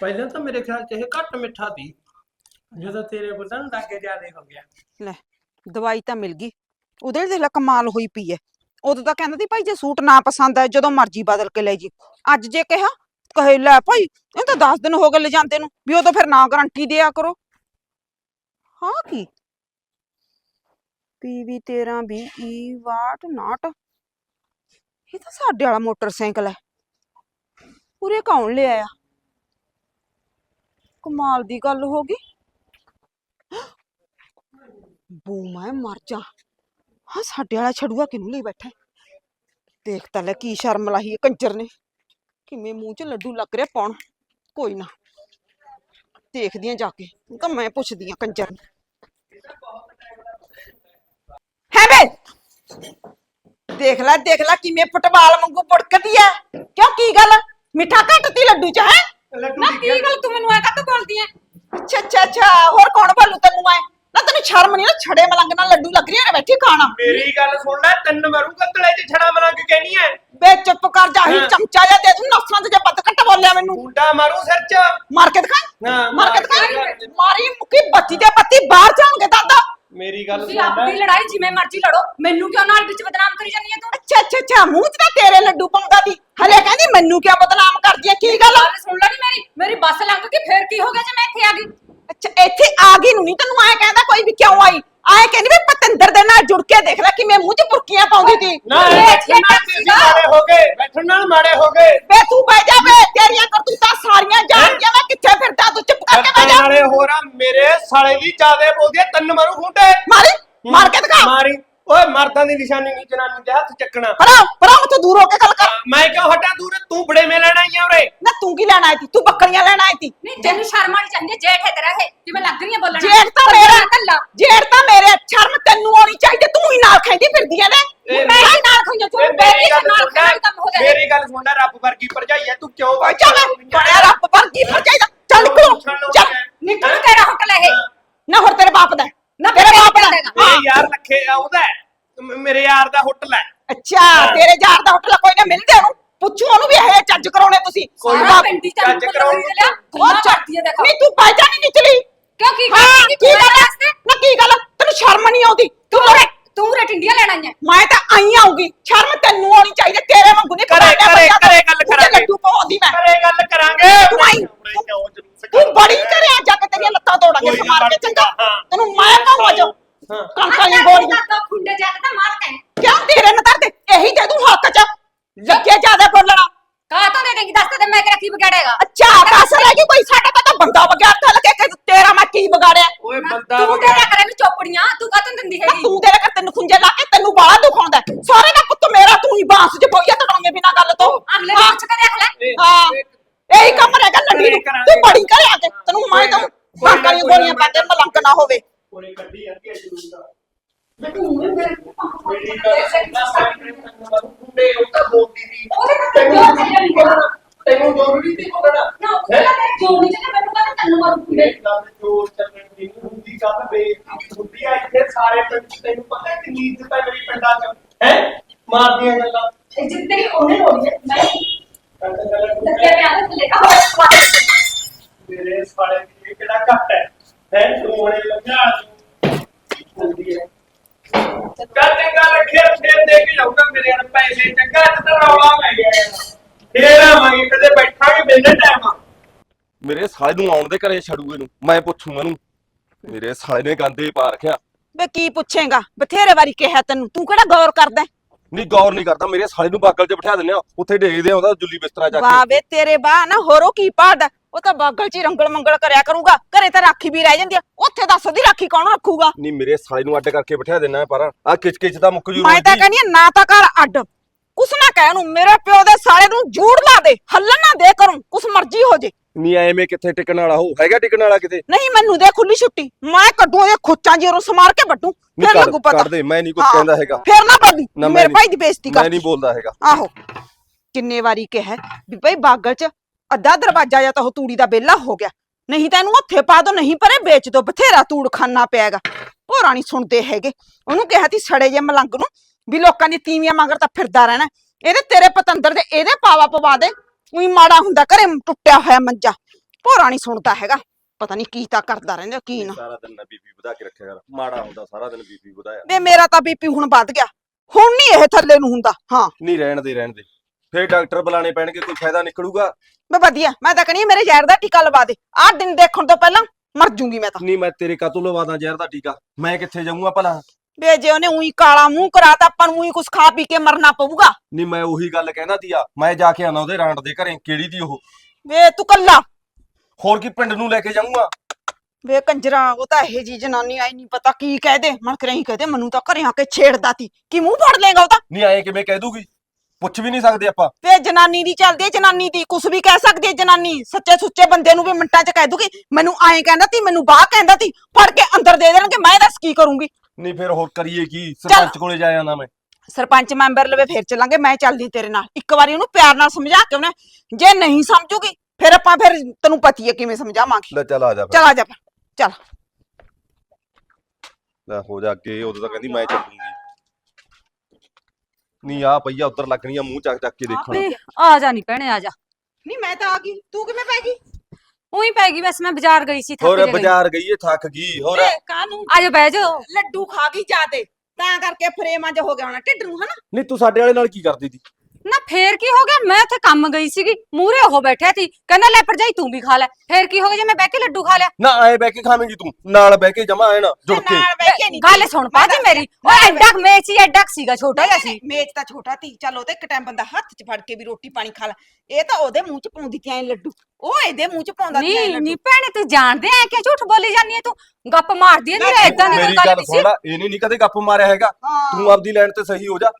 ਪਹਿਲਾਂ ਤਾਂ ਮੇਰੇ ਖਿਆਲ ਚ ਇਹ ਘੱਟ ਮਿੱਠਾ ਸੀ। ਜਦੋਂ ਤੇਰੇ ਬਦਨ ਲੱਗੇ ਜਿਆਦੇ ਹੋ ਗਿਆ। ਲੈ ਦਵਾਈ ਤਾਂ ਮਿਲ ਗਈ। ਉਹਦੇ ਦੇਖ ਲੈ ਕਮਾਲ ਹੋਈ ਪਈ ਐ। ਉਦੋਂ ਤਾਂ ਕਹਿੰਦਾ ਸੀ ਭਾਈ ਜੇ ਸੂਟ ਨਾ ਪਸੰਦ ਆਏ ਜਦੋਂ ਮਰਜ਼ੀ ਬਦਲ ਕੇ ਲੈ ਜੀ। ਅੱਜ ਜੇ ਕਿਹਾ ਕਹੇ ਲੈ ਭਾਈ ਇਹ ਤਾਂ 10 ਦਿਨ ਹੋ ਗਏ ਲੈ ਜਾਂਦੇ ਨੂੰ ਵੀ ਉਦੋਂ ਫਿਰ ਨਾ ਗਾਰੰਟੀ ਦਿਆ ਕਰੋ। ਹਾਂ ਕੀ? ਪੀਵੀ 13 ਵੀ ਈ ਵਾਟ ਨਾਟ ਇਹ ਤਾਂ ਸਾਡੇ ਵਾਲਾ ਮੋਟਰਸਾਈਕਲ ਹੈ ਪੂਰੇ ਕੌਣ ਲਿਆਇਆ ਕਮਾਲ ਦੀ ਗੱਲ ਹੋ ਗਈ। ਬੂ ਮੈਂ ਮਰ ਜਾ। ਹਾਂ, ਸਾਡੇ ਵਾਲਾ ਛੜੂਆ ਕਿਨੂੰ ਲਈ ਬੈਠਾ ਦੇਖ ਤਾਂ ਲੈ ਕੀ ਸ਼ਰਮ ਲਾਹੀ ਕੰਜਰ ਨੇ। ਕਿਵੇਂ ਮੂੰਹ 'ਚ ਲੱਡੂ ਲੱਗ ਰਿਹਾ ਪਾਉਣ। ਕੋਈ ਨਾ। ਦੇਖਦੀ ਆਂ ਜਾ ਕੇ। ਤਾਂ ਮੈਂ ਪੁੱਛਦੀ ਆਂ ਕੰਜਰ ਨੂੰ। ਹੈ ਦੇਖ ਲੈ ਦੇਖ ਲੈ ਕਿਵੇਂ ਫੁੱਟਬਾਲ ਵਾਂਗੂ ਪੁੜਕਦੀ ਐ। ਕਿਉਂ ਕੀ ਗੱਲ? ਮਿੱਠਾ ਘੱਟਤੀ ਲੱਡੂ 'ਚ ਹੈ? ਨਾ ਕੀ ਗੱਲ? ਤੂੰ ਮੈਨੂੰ ਐ ਕੱਤ ਬੋਲਦੀ ਐ? ਅੱਛਾ ਅੱਛਾ ਅੱਛਾ ਹੋਰ ਕੌਣ ਭਾਲੂ ਤੈਨੂੰ ਐ? ਨਾ ਤੈਨੂੰ ਸ਼ਰਮ ਨਹੀਂ ਨਾ ਛੜੇ ਮਲੰਗ ਨਾਲ ਲੱਡੂ ਲੱਗ ਰਹੀ ਨੇ ਬੈਠੀ ਖਾਣਾ। ਮੇਰੀ ਗੱਲ ਸੁਣ ਲੈ ਤਿੰਨ ਮਰੂ ਕਤਲੇ ਚ ਛੜਾ ਮਲੰਗ ਕਹਿਣੀ ਐ। ਬੇ ਚੁੱਪ ਕਰ ਜਾ ਹੀ। ਚਮਚਾ ਜਿਹਾ ਦੇ ਦੂੰ ਨਸਾਂ ਤੇ ਜੇ ਬੱਤ ਘੱਟ ਬੋਲਿਆ ਮੈਨੂੰ। ਮੁੰਡਾ ਮਾਰੂ ਸਿਰ ਚ। ਮਾਰ ਕੇ ਦਿਖਾ। ਹਾਂ, ਮਾਰ ਕੇ ਦਿਖਾ। ਮਾਰੀ ਮੁੱਕੀ ਬੱਤੀ ਦੇ ਬੱਤੀ ਬਾਹਰ ਜਾਣਗੇ ਦਾਦਾ। ਮੇਰੀ ਗੱਲ ਤੁਸੀਂ ਸੁਣ ਆਪਣੀ ਲੈ ਲੜਾਈ ਜਿਵੇਂ ਮਰਜ਼ੀ ਲੜੋ। ਮੈਨੂੰ ਕਿਉਂ ਨਾਲ ਵਿੱਚ ਬਦਨਾਮ ਕਰੀ ਜਾਂਦੀ ਐ ਤੂੰ? ਅੱਛਾ ਅੱਛਾ ਅੱਛਾ ਮੂੰਹ 'ਚ ਤਾਂ ਤੇਰੇ ਲੱਡੂ ਪਾਉਂਦਾ ਦੀ ਹਲੇ ਕਹਿੰਦੀ ਮੈਨੂੰ ਕਿਉਂ ਬਦਨਾਮ ਕਰਦੀ ਐ ਕੀ ਗੱਲ ਗੱਲ ਸੁਣ ਲੈ ਨੀ ਮੇਰੀ। ਮੇਰੀ ਬੱਸ ਲੰਘ ਗਈ ਫੇਰ ਕੀ ਹੋ ਗਿਆ ਜੇ ਮੈਂ ਇੱਥੇ ਆ ਗਈ? ਅੱਛਾ ਇੱਥੇ ਆ ਗਈ ਨੂੰ ਨਹੀਂ ਤੈਨੂੰ ਆਏ ਕਹਿੰਦਾ ਕੋਈ ਵੀ ਕਿਉਂ ਆਈ? ਆਏ ਕਹਿੰਦੀ ਵੀ ਪਤੰਦਰ ਦੇ ਨਾਲ ਜੁੜ ਕੇ ਦੇਖ ਲੈ ਕਿਵੇਂ ਮੂੰਹ 'ਚ ਬੁਰਕੀਆਂ ਪਾਉਂਦੀ ਸੀ ਨਾ ਇਹ ਇਹ ਬੈਠੇ ਬੈਠਣ ਨਾਲ ਟੈਕਸੀ ਤੁਸੀਂ ਮਾੜੇ ਹੋ ਗਏ ਬੈਠਣ ਨਾਲ ਮਾੜੇ ਹੋ ਗਏ। ਬੇ ਤੂੰ ਬਹਿ ਜਾ ਬੇ ਤੇਰੀਆਂ ਕਰਤੂਤਾਂ ਸਾਰੀਆਂ ਜਾਣਦੀਆਂ ਮੈਂ ਕਿੱਥੇ ਫਿਰਦਾ ਤੂੰ? ਚੁੱਪ ਕਰਕੇ ਬਹਿ ਬੈਠਣ ਜਾ। ਵਾਲੇ ਹੋਰ ਆ ਮੇਰੇ ਸਾਲੇ ਦੀ ਜਿਆਦੇ ਬੋਲਦੀ ਐ ਤਿੰਨ ਮਰੂ ਖੁੰਡੇ ਮਾਰੀ ਮਾਰ ਕੇ ਦਿਖਾ। ਮਾਰੀ। ਓਏ ਮਰਦਾਂ ਦੀ ਨਿਸ਼ਾਨੀ ਨਹੀਂ ਜਨਾਨੀ ਦੇ ਹੱਥ ਚੱਕਣਾ। ਪਰਾਂ ਪਰਾਂ ਤੋਂ ਦੂਰ ਹੋ ਕੇ ਗੱਲ ਕਰ। ਮੈਂ ਕਿਉਂ ਹਟਾਂ ਦੂਰ ਤੂੰ ਬੜੇ ਮੇ ਲੈਣਾ ਹੀ ਆ ਉਰੇ। ਨਾ ਤੂੰ ਕੀ ਲੈਣ ਆਈ ਤੀ? ਤੂੰ ਬੱਕਰੀਆਂ ਲੈਣ ਆਈ ਤੀ? ਨਹੀਂ ਤੈਨੂੰ ਸ਼ਰਮ ਆਣੀ ਚਾਹੀਦੀ ਜੇਠ ਹੈ ਤੇਰਾ ਇਹ ਜਿਵੇਂ ਲੱਗ ਰਹੀ ਐ ਬੋਲਣ। ਜੇੜ ਤਾਂ ਮੇਰਾ ਕੱਲਾ। ਜੇੜ ਤਾਂ ਮੇਰੇ ਸ਼ਰਮ ਤੈਨੂੰ ਆਉਣੀ ਚਾਹੀਦੀ ਤੂੰ ਹੀ ਨਾਲ ਖਾਂਦੀ ਫਿਰਦੀਆਂ ਨੇ। ਇਹ ਮੈਂ ਹੀ ਨਾਲ ਖਾਂਦੀ ਤੂੰ ਬੇਰੀ ਨਾਲ ਲੈ ਕੰਮ ਹੋ ਜਾਏ। ਮੇਰੀ ਗੱਲ ਸੁਣ ਲੈ ਰੱਬ ਵਰਗੀ ਭਰਜਾਈ ਐ ਤੂੰ ਕਿਉਂ ਓਏ ਚੱਲ ਬਣਿਆ ਰੱਬ ਪਰ ਕੀ ਚਾਹੀਦਾ ਚੱਲ ਨਿਕਲੋ ਚੱਲ। ਨਿਕਲ ਤੇਰਾ ਹੋਟਲ ਇਹ। ਨਾ ਹੋਰ ਤੇਰੇ ਬਾਪ ਦਾ ਨਾ ਤੇਰੇ ਬਾਪ ਦਾ। ਯਾਰ ਰੱਖੇ ਆ ਉਹਦਾ ਹੈ। ਮ- ਮੇਰੇ ਯਾਰ ਦਾ ਹੋਟਲ ਹੈ। ਅੱਛਾ ਤੇਰੇ ਯਾਰ ਦਾ ਹੋਟਲ ਕੋਈ ਨਾ ਮਿਲਦੇ ਉਹਨੂੰ। ਪੁੱਛੋ ਉਹਨੂੰ ਵੀ ਇਹ ਚੱਜ ਕਰਾਉਣੇ ਤੁਸੀਂ। ਕੋਈ ਨਾ, ਪਿੰਡ ਹੀ ਚੱਜ ਤੈਨੂੰ ਕਰਾਉਣ। ਲਿਆ ਉਹ ਕਰਦੀ ਐ ਦੇਖੋ। ਨਹੀਂ ਤੂੰ ਬਾਈ ਜਾਨੀ ਨਿਕਲੀ ਕਿਉਂ ਕੀ ਹਾਂ ਕਰਦੀ ਕੀ ਗੱਲ ਹੈ? ਨਾ ਕੀ ਗੱਲ ਹੈ? ਤੈਨੂੰ ਸ਼ਰਮ ਨਹੀਂ ਆਉਂਦੀ? ਤੂੰ ਤੂੰ ਰੇ ਤੂੰ ਰੇ ਟਿੰਡੀਆਂ ਲੈਣ ਆਈ ਐ। ਮੈਂ ਤਾਂ ਆਈ ਆਉਂਗੀ ਸ਼ਰਮ ਤੈਨੂੰ ਆਉਣੀ ਚਾਹੀਦੀ ਤੇਰੇ ਵਾਂਗੂ ਨਹੀਂ ਕਰੇ- ਬੰਦਾ ਕਰੇ ਗੱਲ ਕਰਾਂਗੇ। ਲੱਡੂ ਪਾਉਂਦੀ ਮੈਂ। ਕਰੇ ਗੱਲ ਕਰਾਂਗੇ। ਤੂੰ ਆਈ। ਤੂੰ ਬੜੀ ਕਰਿਆ ਜਾ ਕੇ ਤੇਰੀਆਂ ਲੱਤਾਂ ਤੋੜਾਂਗੇ ਕੋਈ ਨਾ ਕੇ ਚੰਗਾ। ਹਾਂ। ਤੈਨੂੰ ਮੈਂ ਪਾਵਾਂ ਜੋ। ਹਾਂ। ਕਣਕਾਂ ਨਹੀਂ ਗੋਲੀਆਂ ਤਾਂ ਖੁੰਡੇ ਜਾ ਕੇ ਤਾਂ ਮਾਰ ਤੈਂ। ਕਿਉਂ ਤੇਰੇ ਨਾਲ ਧਰਦੇ ਇਹੀ ਦੇ ਦੂੰ ਹੱਕ ਚ ਲੱਗੇ ਜ਼ਿਆਦਾ ਬੋਲਣਾ। ਕਾ ਤਾਂ ਦੇ ਦੇਂਗੀ? ਦੱਸ ਤੇ ਮੈਂ ਕੀ ਵਿਗਾੜੇਗਾ? ਅੱਛਾ ਕਸ ਰਹਿ ਗਈ ਕੋਈ ਸਾਡਾ ਤਾਂ ਬੰਦਾ ਬਗਿਆੜ ਤਾਂ ਲੱਗੇ ਕਿ ਤੇਰਾ ਮੈਂ ਕੀ ਵਿਗਾੜਿਆ? ਓਏ ਬੰਦਾ ਤੂੰ ਤੇਰਾ ਕਰੇ ਨੂੰ ਚੋਪੜੀਆਂ ਤੂੰ ਕਾਤੋਂ ਦਿੰਦੀ ਤਾਂ ਹੈਗੀ? ਤੂੰ ਤੇਰੇ ਕਰ ਤੈਨੂੰ ਖੁੰਝੇ ਲਾ ਕੇ ਤੈਨੂੰ ਬਾਲਾ ਦੁਖਾਉਂਦਾ ਹੈ। ਸਾਰੇ ਦਾ ਪੁੱਤ ਮੇਰਾ ਤੂੰ ਹੀ ਬਾਂਸ ਚ ਪੋਈਆ ਤੜਾਉਂਗੇ ਬਿਨਾ ਗੱਲ ਤੋਂ। ਅਗਲੇ ਨੂੰ ਪੁੱਛ ਕੇ ਦੇਖ ਲੈ ਹਾਂ। ਇਹੀ ਕੰਮ ਰਹਿ ਗਿਆ ਲੰਡੀ ਨੂੰ। ਤੂੰ ਬੜੀ ਕਰਿਆ ਕੇ ਤੈਨੂੰ ਮੈਂ ਤਾਂ ਬਾਕਾਂ ਦੀਆਂ ਗੋਲੀਆਂ ਪਾ ਕੇ ਮਲੰਕ ਨਾ ਹੋਵੇ। ਕੋਲੇ ਕੱਢੀ ਅੱਗੇ ਜਰੂਰ ਦਾ ਮੇਰੀ ਗੱਲ ਸੁਣਨਾ ਮੈਂ ਮੁੰਡੇ ਉਹ ਤਾਂ ਬੋਲਦੀ ਸੀ ਉਹਦੇ ਨਾਲ ਤੈਨੂੰ ਕਿਉਂ ਚੱਲਣ ਗਿਆ? ਤੈਨੂੰ ਜ਼ਰੂਰੀ ਨਹੀਂ ਬੋਲਣਾ ਨਾ ਉਹ ਤਾਂ ਤੇਰੇ ਜੋੜ ਨਹੀਂ ਤੇ ਮੈਨੂੰ ਕਹਿੰਦਾ ਤੈਨੂੰ ਮਾਰੂ ਖੁੰਡੇ ਇਹ ਗੱਲ ਜੋ ਚੱਲਣ ਦੀ ਹੁੰਦੀ ਗੱਲ ਬੇਇੱਜ਼ਤੀ ਹੁੰਦੀ ਆ ਇੱਥੇ ਸਾਰੇ ਪਿੰਡ 'ਚ ਤੈਨੂੰ ਪਤਾ ਕਿੰਨੀ ਇੱਜ਼ਤ ਹੈ ਮੇਰੀ ਪਿੰਡਾਂ 'ਚ ਹੈ ਮਾਰਦੀਆਂ ਗੱਲਾਂ ਇੱਜ਼ਤ ਤੇਰੀ ਉਹਨੇ ਹੋਣੀ ਹੈ ਮੈਂ ਗੱਲਾਂ ਲੱਗੇ ਗੱਲਾਂ ਪਿਆ ਤੇ ਥੱਲੇ ਕਾ ਹੋਇਆ ਮੇਰੇ ਸਾਲੇ ਦੀ ਇਹ ਕਿਹੜਾ ਘੱਟ ਹੈ ਹੈ ਤੂੰ ਹੁਣੇ ਲੱਗਿਆ ਹੁੰਦੀ ਹੈ। ਕੱਲ ਚੰਗਾ ਰੱਖਿਆ ਫੇਰ ਦੇ ਕੇ ਜਾਊਗਾ ਮੇਰੇ ਨਾਲ ਪੈਸੇ। ਚੰਗਾ ਅੱਜ ਤਾਂ ਰੌਲਾ ਪੈ ਗਿਆ ਯਾਰ। ਫੇਰ ਆਵਾਂਗੇ ਕਦੇ ਬੈਠਾਂਗੇ ਬਿੰਨੇ ਟਾਈਮ ਮੇਰੇ ਸਾਲੇ ਨੂੰ ਆਉਣ ਦੇ ਘਰੇ ਛੜੂ ਇਹਨੂੰ ਮੈਂ ਪੁੱਛੂ ਇਹਨੂੰ ਮੇਰੇ ਸਾਲੇ ਨੇ ਗੰਦੇ ਪਾ ਰੱਖਿਆ। ਵੇ ਕੀ ਪੁੱਛੇਗਾ? ਬਥੇਰੇ ਵਾਰੀ ਕਿਹਾ ਤੈਨੂੰ। ਤੂੰ ਕਿਹੜਾ ਗੌਰ ਕਰਦਾ? ਨਹੀਂ ਗੌਰ ਨਹੀਂ ਕਰਦਾ। ਮੇਰੇ ਸਾਲੇ ਨੂੰ ਬਾਕਲ 'ਚ ਬਿਠਾ ਦਿੰਦੇ ਆ ਉੱਥੇ ਡੇਗਦੇ ਆ ਉਹਦਾ ਜੁੱਲੀ ਬਿਸਤਰਾ ਚੱਕ ਵਾਹ ਕੇ ਵੇ ਤੇਰੇ ਬਾਹ ਨਾ ਹੋਰੋ ਕੀ ਪਾੜਦਾ? ਉਹ ਤਾਂ ਬਾਗਲ 'ਚ ਹੀ ਰੰਗਲ ਮੰਗਲ ਕਰਿਆ ਕਰੂਗਾ ਘਰੇ ਤਾਂ ਰਾਖੀ ਵੀ ਰਹਿ ਜਾਂਦੀ ਆ। ਉੱਥੇ ਦੱਸ ਉਹਦੀ ਰਾਖੀ ਕੌਣ ਰੱਖੂਗਾ? ਨਹੀਂ ਮੇਰੇ ਸਾਲੇ ਨੂੰ ਅੱਡ ਕਰਕੇ ਬਿਠਾ ਦੇਣਾ ਪਰ ਆ ਕਿਚ ਕਿਚ ਦਾ ਮੁੱਕ ਜੂ ਮੈਂ ਤਾਂ ਕਹਿੰਦੀ ਆ ਨਾ ਤਾਂ ਕਰ ਅੱਡ। ਕੁਛ ਨਾ ਕਹਿ ਉਹਨੂੰ ਮੇਰੇ ਪਿਓ ਦੇ ਸਾਲੇ ਨੂੰ ਜੂੜ ਲਾ ਦੇ ਹੱਲਣ ਨਾ ਦੇ ਕਰੂੰ ਕੁਛ ਮਰਜ਼ੀ ਹੋ ਜੇ। ਨਹੀਂ ਐਵੇਂ ਕਿੱਥੇ ਟਿਕਣ ਵਾਲਾ ਹੋ ਹੈਗਾ ਟਿਕਣ ਵਾਲਾ ਕਿਤੇ? ਨਹੀਂ ਮੈਨੂੰ ਦੇ ਖੁੱਲੀ ਛੁੱਟੀ ਮੈਂ ਕੱਢੂ ਉਹਦੇ ਖੁੱਚਾਂ ਜੀ ਉਹਨੂੰ ਸਮਾਰ ਕੇ ਵੱਟੂ ਫਿਰ ਲੱਗੂ ਪਤਾ। ਦੇ ਮੈਂ ਨਹੀਂ ਕੁਝ ਕਹਿੰਦਾ ਹੈਗਾ। ਫਿਰ ਨਾ ਬੋਲੀ ਮੈਂ ਮੇਰੇ ਭਾਈ ਦੀ ਬੇਇੱਜ਼ਤੀ ਮੈਂ ਕਰ। ਨਹੀਂ ਬੋਲਦਾ ਹੈਗਾ। ਆਹੋ ਕਿੰਨੇ ਵਾਰੀ ਕਿਹਾ ਵੀ ਭਾਈ ਬਾਗਲ 'ਚ ਅੱਧਾ ਦਰਵਾਜ਼ਾ ਜਾਂ ਤਾਂ ਉਹ ਤੂੜੀ ਦਾ ਬੇਲਾ ਹੋ ਗਿਆ। ਨਹੀਂ ਤਾਂ ਇਹਨੂੰ ਉੱਥੇ ਪਾ ਦੋ ਨਹੀਂ ਪਰੇ ਵੇਚ ਦੋ ਬਥੇਰਾ ਤੂੜ ਖਾਨਾ ਪਿਆਗਾ। ਹੋਰਾਂ ਨਹੀਂ ਸੁਣਦੇ ਹੈਗੇ। ਉਹਨੂੰ ਕਿਹਾ ਤੀ ਸੜੇ ਜੇ ਮਲੰਗ ਨੂੰ ਵੀ ਲੋਕਾਂ ਦੀ ਤੀਵੀਆਂ ਮਗਰ ਤਾਂ ਫਿਰਦਾ ਰਹਿਣਾ। ਇਹਦੇ ਤੇਰੇ ਪਤੰਦਰ ਦੇ ਇਹਦੇ ਪਾਵਾ ਪਵਾ ਦੇ। ਉਹੀ ਮਾੜਾ ਹੁੰਦਾ ਘਰੇ ਟੁੱਟਿਆ ਹੋਇਆ ਮੰਜਾ। ਹੋਰਾਂ ਨਹੀਂ ਸੁਣਦਾ ਹੈਗਾ। ਪਤਾ ਨਹੀਂ ਕੀ ਤਾਂ ਕਰਦਾ ਰਹਿੰਦਾ ਕੀ ਨਾ। ਸਾਰਾ ਦਿਨ ਨਾ ਬੀਪੀ ਵਧਾ ਕੇ ਰੱਖਿਆ ਕਰ। ਮਾੜਾ ਹੁੰਦਾ ਸਾਰਾ ਦਿਨ ਬੀਪੀ ਵਧਾਇਆ। ਵੇ ਮੇਰਾ ਤਾਂ ਬੀਪੀ ਹੁਣ ਵੱਧ ਗਿਆ। ਹੁਣ ਨਹੀਂ ਇਹ ਥੱਲੇ ਨੂੰ ਹੁੰਦਾ। ਹਾਂ। ਨਹੀਂ ਰਹਿਣ ਦੇ ਰਹਿਣ ਦੇ। ਫੇਰ ਡਾਕਟਰ ਬੁਲਾਣੇ ਪੈਣਗੇ ਕੋਈ ਫਾਇਦਾ ਨਿਕਲੂਗਾ? ਮੈਂ ਵਧੀਆ ਮੈਂ ਤਾਂ ਕਹਿੰਦੀ ਹਾਂ ਮੇਰੇ ਜ਼ਹਿਰ ਦਾ ਟੀਕਾ ਲਵਾ ਦੇ। ਆਹ ਦਿਨ ਦੇਖਣ ਤੋਂ ਪਹਿਲਾਂ ਮਰ ਜੂੰਗੀ ਮੈਂ ਤਾਂ। ਨਹੀਂ ਮੈਂ ਤੇਰੇ ਕਾਤੋਂ ਲਵਾਦਾ ਜ਼ਹਿਰ ਦਾ ਟੀਕਾ? ਮੈਂ ਕਿੱਥੇ ਜਾਊਂਗਾ ਭਲਾ? ਵੇ ਜੇ ਉਹਨੇ ਉਹੀ ਕਾਲਾ ਮੂੰਹ ਕਰਾਤਾ ਆਪਾਂ ਨੂੰ ਉਹੀ ਕੁਛ ਖਾ ਪੀ ਕੇ ਮਰਨਾ ਪਊਗਾ। ਨਹੀਂ ਮੈਂ ਉਹੀ ਗੱਲ ਕਹਿੰਦਾ ਤੀਆ ਮੈਂ ਜਾ ਕੇ ਆਣਾ ਉਹਦੇ ਰਾਂਡ ਦੇ ਘਰੇ ਕਿਹੜੀ ਦੀ ਉਹ? ਵੇ ਤੂੰ ਕੱਲਾ। ਹੋਰ ਕੀ ਪਿੰਡ ਨੂੰ ਲੈ ਕੇ ਜਾਊਂਗਾ? ਵੇ ਕੰਜਰਾ ਉਹ ਤਾਂ ਇਹ ਜੀ ਜਨਾਨੀ ਆਈ ਨਹੀਂ ਪਤਾ ਕੀ ਕਹਦੇ ਮਨ ਕਰੇ ਹੀ ਕਹਦੇ ਮੈਨੂੰ ਤਾਂ ਘਰੇ ਆ ਕੇ ਛੇੜਦਾ ਤੀ। ਕੀ ਮੂੰਹ ਫੜ ਲੇਗਾ ਉਹ ਤਾਂ? ਨਹੀਂ ਆਏ ਕਿਵੇਂ ਕਹਿ ਦੂਗੀ? ਪੁੱਛ ਵੀ ਨਹੀਂ ਸਕਦੇ ਆਪਾਂ। ਵੇ ਜਨਾਨੀ ਦੀ ਚੱਲਦੀ ਹੈ ਜਨਾਨੀ ਦੀ ਕੁਛ ਵੀ ਕਹਿ ਸਕਦੀ ਹੈ ਜਨਾਨੀ। ਸੱਚੇ ਸੁੱਚੇ ਬੰਦੇ ਨੂੰ ਵੀ ਮਿੰਟਾਂ 'ਚ ਕਹਿ ਦੂਗੀ ਮੈਨੂੰ ਐਂ ਕਹਿੰਦਾ ਤੀ ਮੈਨੂੰ ਬਾਹ ਕਹਿੰਦਾ ਤੀ ਫੜ ਕੇ ਅੰਦਰ ਦੇ ਦੇਣਗੇ ਮੈਂ ਦੱਸ ਕੀ ਕਰੂੰਗੀ। ਨਹੀਂ ਫਿਰ ਹੋਰ ਕਰੀਏ ਕੀ ਸਰਪੰਚ ਕੋਲੇ ਜਾ ਆਣਾ ਮੈਂ। ਸਰਪੰਚ ਮੈਂਬਰ ਲਵੇ ਫੇਰ ਚੱਲਾਂਗੇ ਮੈਂ ਚੱਲਦੀ ਤੇਰੇ ਨਾਲ। ਇੱਕ ਵਾਰੀ ਉਹਨੂੰ ਪਿਆਰ ਨਾਲ ਸਮਝਾ ਕੇ ਉਹਨੇ ਜੇ ਨਹੀਂ ਸਮਝੂਗੀ ਫਿਰ ਆਪਾਂ ਫਿਰ ਤੈਨੂੰ ਪਤੀ ਹੈ ਕਿਵੇਂ ਸਮਝਾਵਾਂਗੇ। ਲੈ ਚੱਲ ਆ ਜਾ ਫਿਰ। ਚੱਲ ਆ ਜਾ ਫਿਰ, ਚੱਲ। ਲੈ ਹੋ ਜਾ ਅੱਗੇ ਉਦੋਂ ਤਾਂ ਕਹਿੰਦੀ ਮੈਂ ਚੱਲੂੰਗੀ। ਨਹੀਂ ਆ ਪਈਆ ਉੱਧਰ ਲੱਗਣੀ ਆ ਮੂੰਹ ਚੱਕ ਚੱਕ ਕੇ ਦੇਖਣ। ਆ ਜਾ ਨਹੀਂ ਭੈਣੇ ਆ ਜਾ। ਨਹੀਂ ਮੈਂ ਤਾਂ ਆ ਗਈ। ਤੂੰ ਕਿਵੇਂ ਪੈ ਗਈ? ਉਹੀ ਪੈ ਗਈ ਬਸ ਮੈਂ ਬਾਜ਼ਾਰ ਗਈ ਸੀ ਥੱਕ ਹੋਰ ਗਈ। ਬਾਜ਼ਾਰ ਗਈ ਏ ਥੱਕ ਗਈ ਹੋਰ? ਕਾਨੂੰ ਆ ਜਾ ਬਹਿ ਜਾ। ਲੱਡੂ ਖਾ ਗਈ ਜਾਤੇ ਤਾਂ। ਕਰਕੇ ਫਰੇਮਾਂ 'ਚ ਹੋ ਗਿਆ ਹੋਣਾ ਢਿੱਡ ਨੂੰ ਹਨਾ? ਨਹੀਂ ਤੂੰ ਸਾਡੇ ਵਾਲੇ ਨਾਲ ਕੀ ਕਰਦੀ ਤੀ? ਨਾ ਫੇਰ ਕੀ ਹੋ ਗਿਆ? ਮੈਂ ਉੱਥੇ ਕੰਮ ਗਈ ਸੀਗੀ ਮੂਰੇ ਉਹ ਬੈਠਿਆ ਸੀ ਕਹਿੰਦਾ ਲੈ ਭਰਜਾਈ ਤੂੰ ਵੀ ਖਾ ਲੈ। ਫੇਰ ਕੀ ਹੋ ਗਿਆ? ਜੇ ਮੈਂ ਬਹਿ ਕੇ ਲੱਡੂ ਖਾ ਲਿਆ। ਨਾ ਆਏ ਬਹਿ ਕੇ ਖਾਵੇਂਗੀ ਤੂੰ ਨਾਲ ਬਹਿ ਕੇ ਜਮਾ ਆਏ ਨਾ ਜੁੜ ਕੇ। ਨਾਲ ਬਹਿ ਕੇ ਨਹੀਂ ਗੱਲ ਸੁਣ ਪਾਜੀ ਮੇਰੀ ਉਹ ਐਡਾ ਮੇਚ ਹੀ ਐਡਾ ਕੁ ਸੀਗਾ ਛੋਟਾ ਜਿਹਾ ਸੀ। ਮੇਜ਼ ਤਾਂ ਛੋਟਾ ਤੀ ਚੱਲ ਉਹਦੇ ਇੱਕ ਟਾਈਮ ਬੰਦਾ ਹੱਥ 'ਚ ਫੜ ਕੇ ਵੀ ਰੋਟੀ ਪਾਣੀ ਖਾ ਲੈ। ਇਹ ਤਾਂ ਉਹਦੇ ਮੂੰਹ 'ਚ ਪਾਉਂਦੀ ਤੀ ਐ ਲੱਡੂ। ਉਹ ਇਹਦੇ ਮੂੰਹ 'ਚ ਪਾਉਂਦਾ ਤੀ ਐਂ ਨਹੀਂ ਲੱਡੂ। ਨਹੀਂ ਭੈਣੇ ਤੂੰ ਜਾਣਦੇ ਐ ਕਿ ਝੂਠ ਬੋਲੀ ਜਾਂਦੀ ਐ ਤੂੰ? ਗੱਪ ਮਾਰਦੀ ਐ ਨਹੀਂ ਐਦਾਂ ਦੀ ਮੇਰੀ ਕੋਈ ਗੱਲ ਗੱਲ ਨਹੀਂ ਸੀ। ਇਹਨੇ ਨਹੀਂ ਕਦੇ ਗੱਪ ਮਾਰਿਆ ਹੈਗਾ। ਹਾਂ। ਤੂੰ ਆਪਦੀ ਲਾਈਨ ਤੇ ਸਹੀ ਹੋ ਜਾ।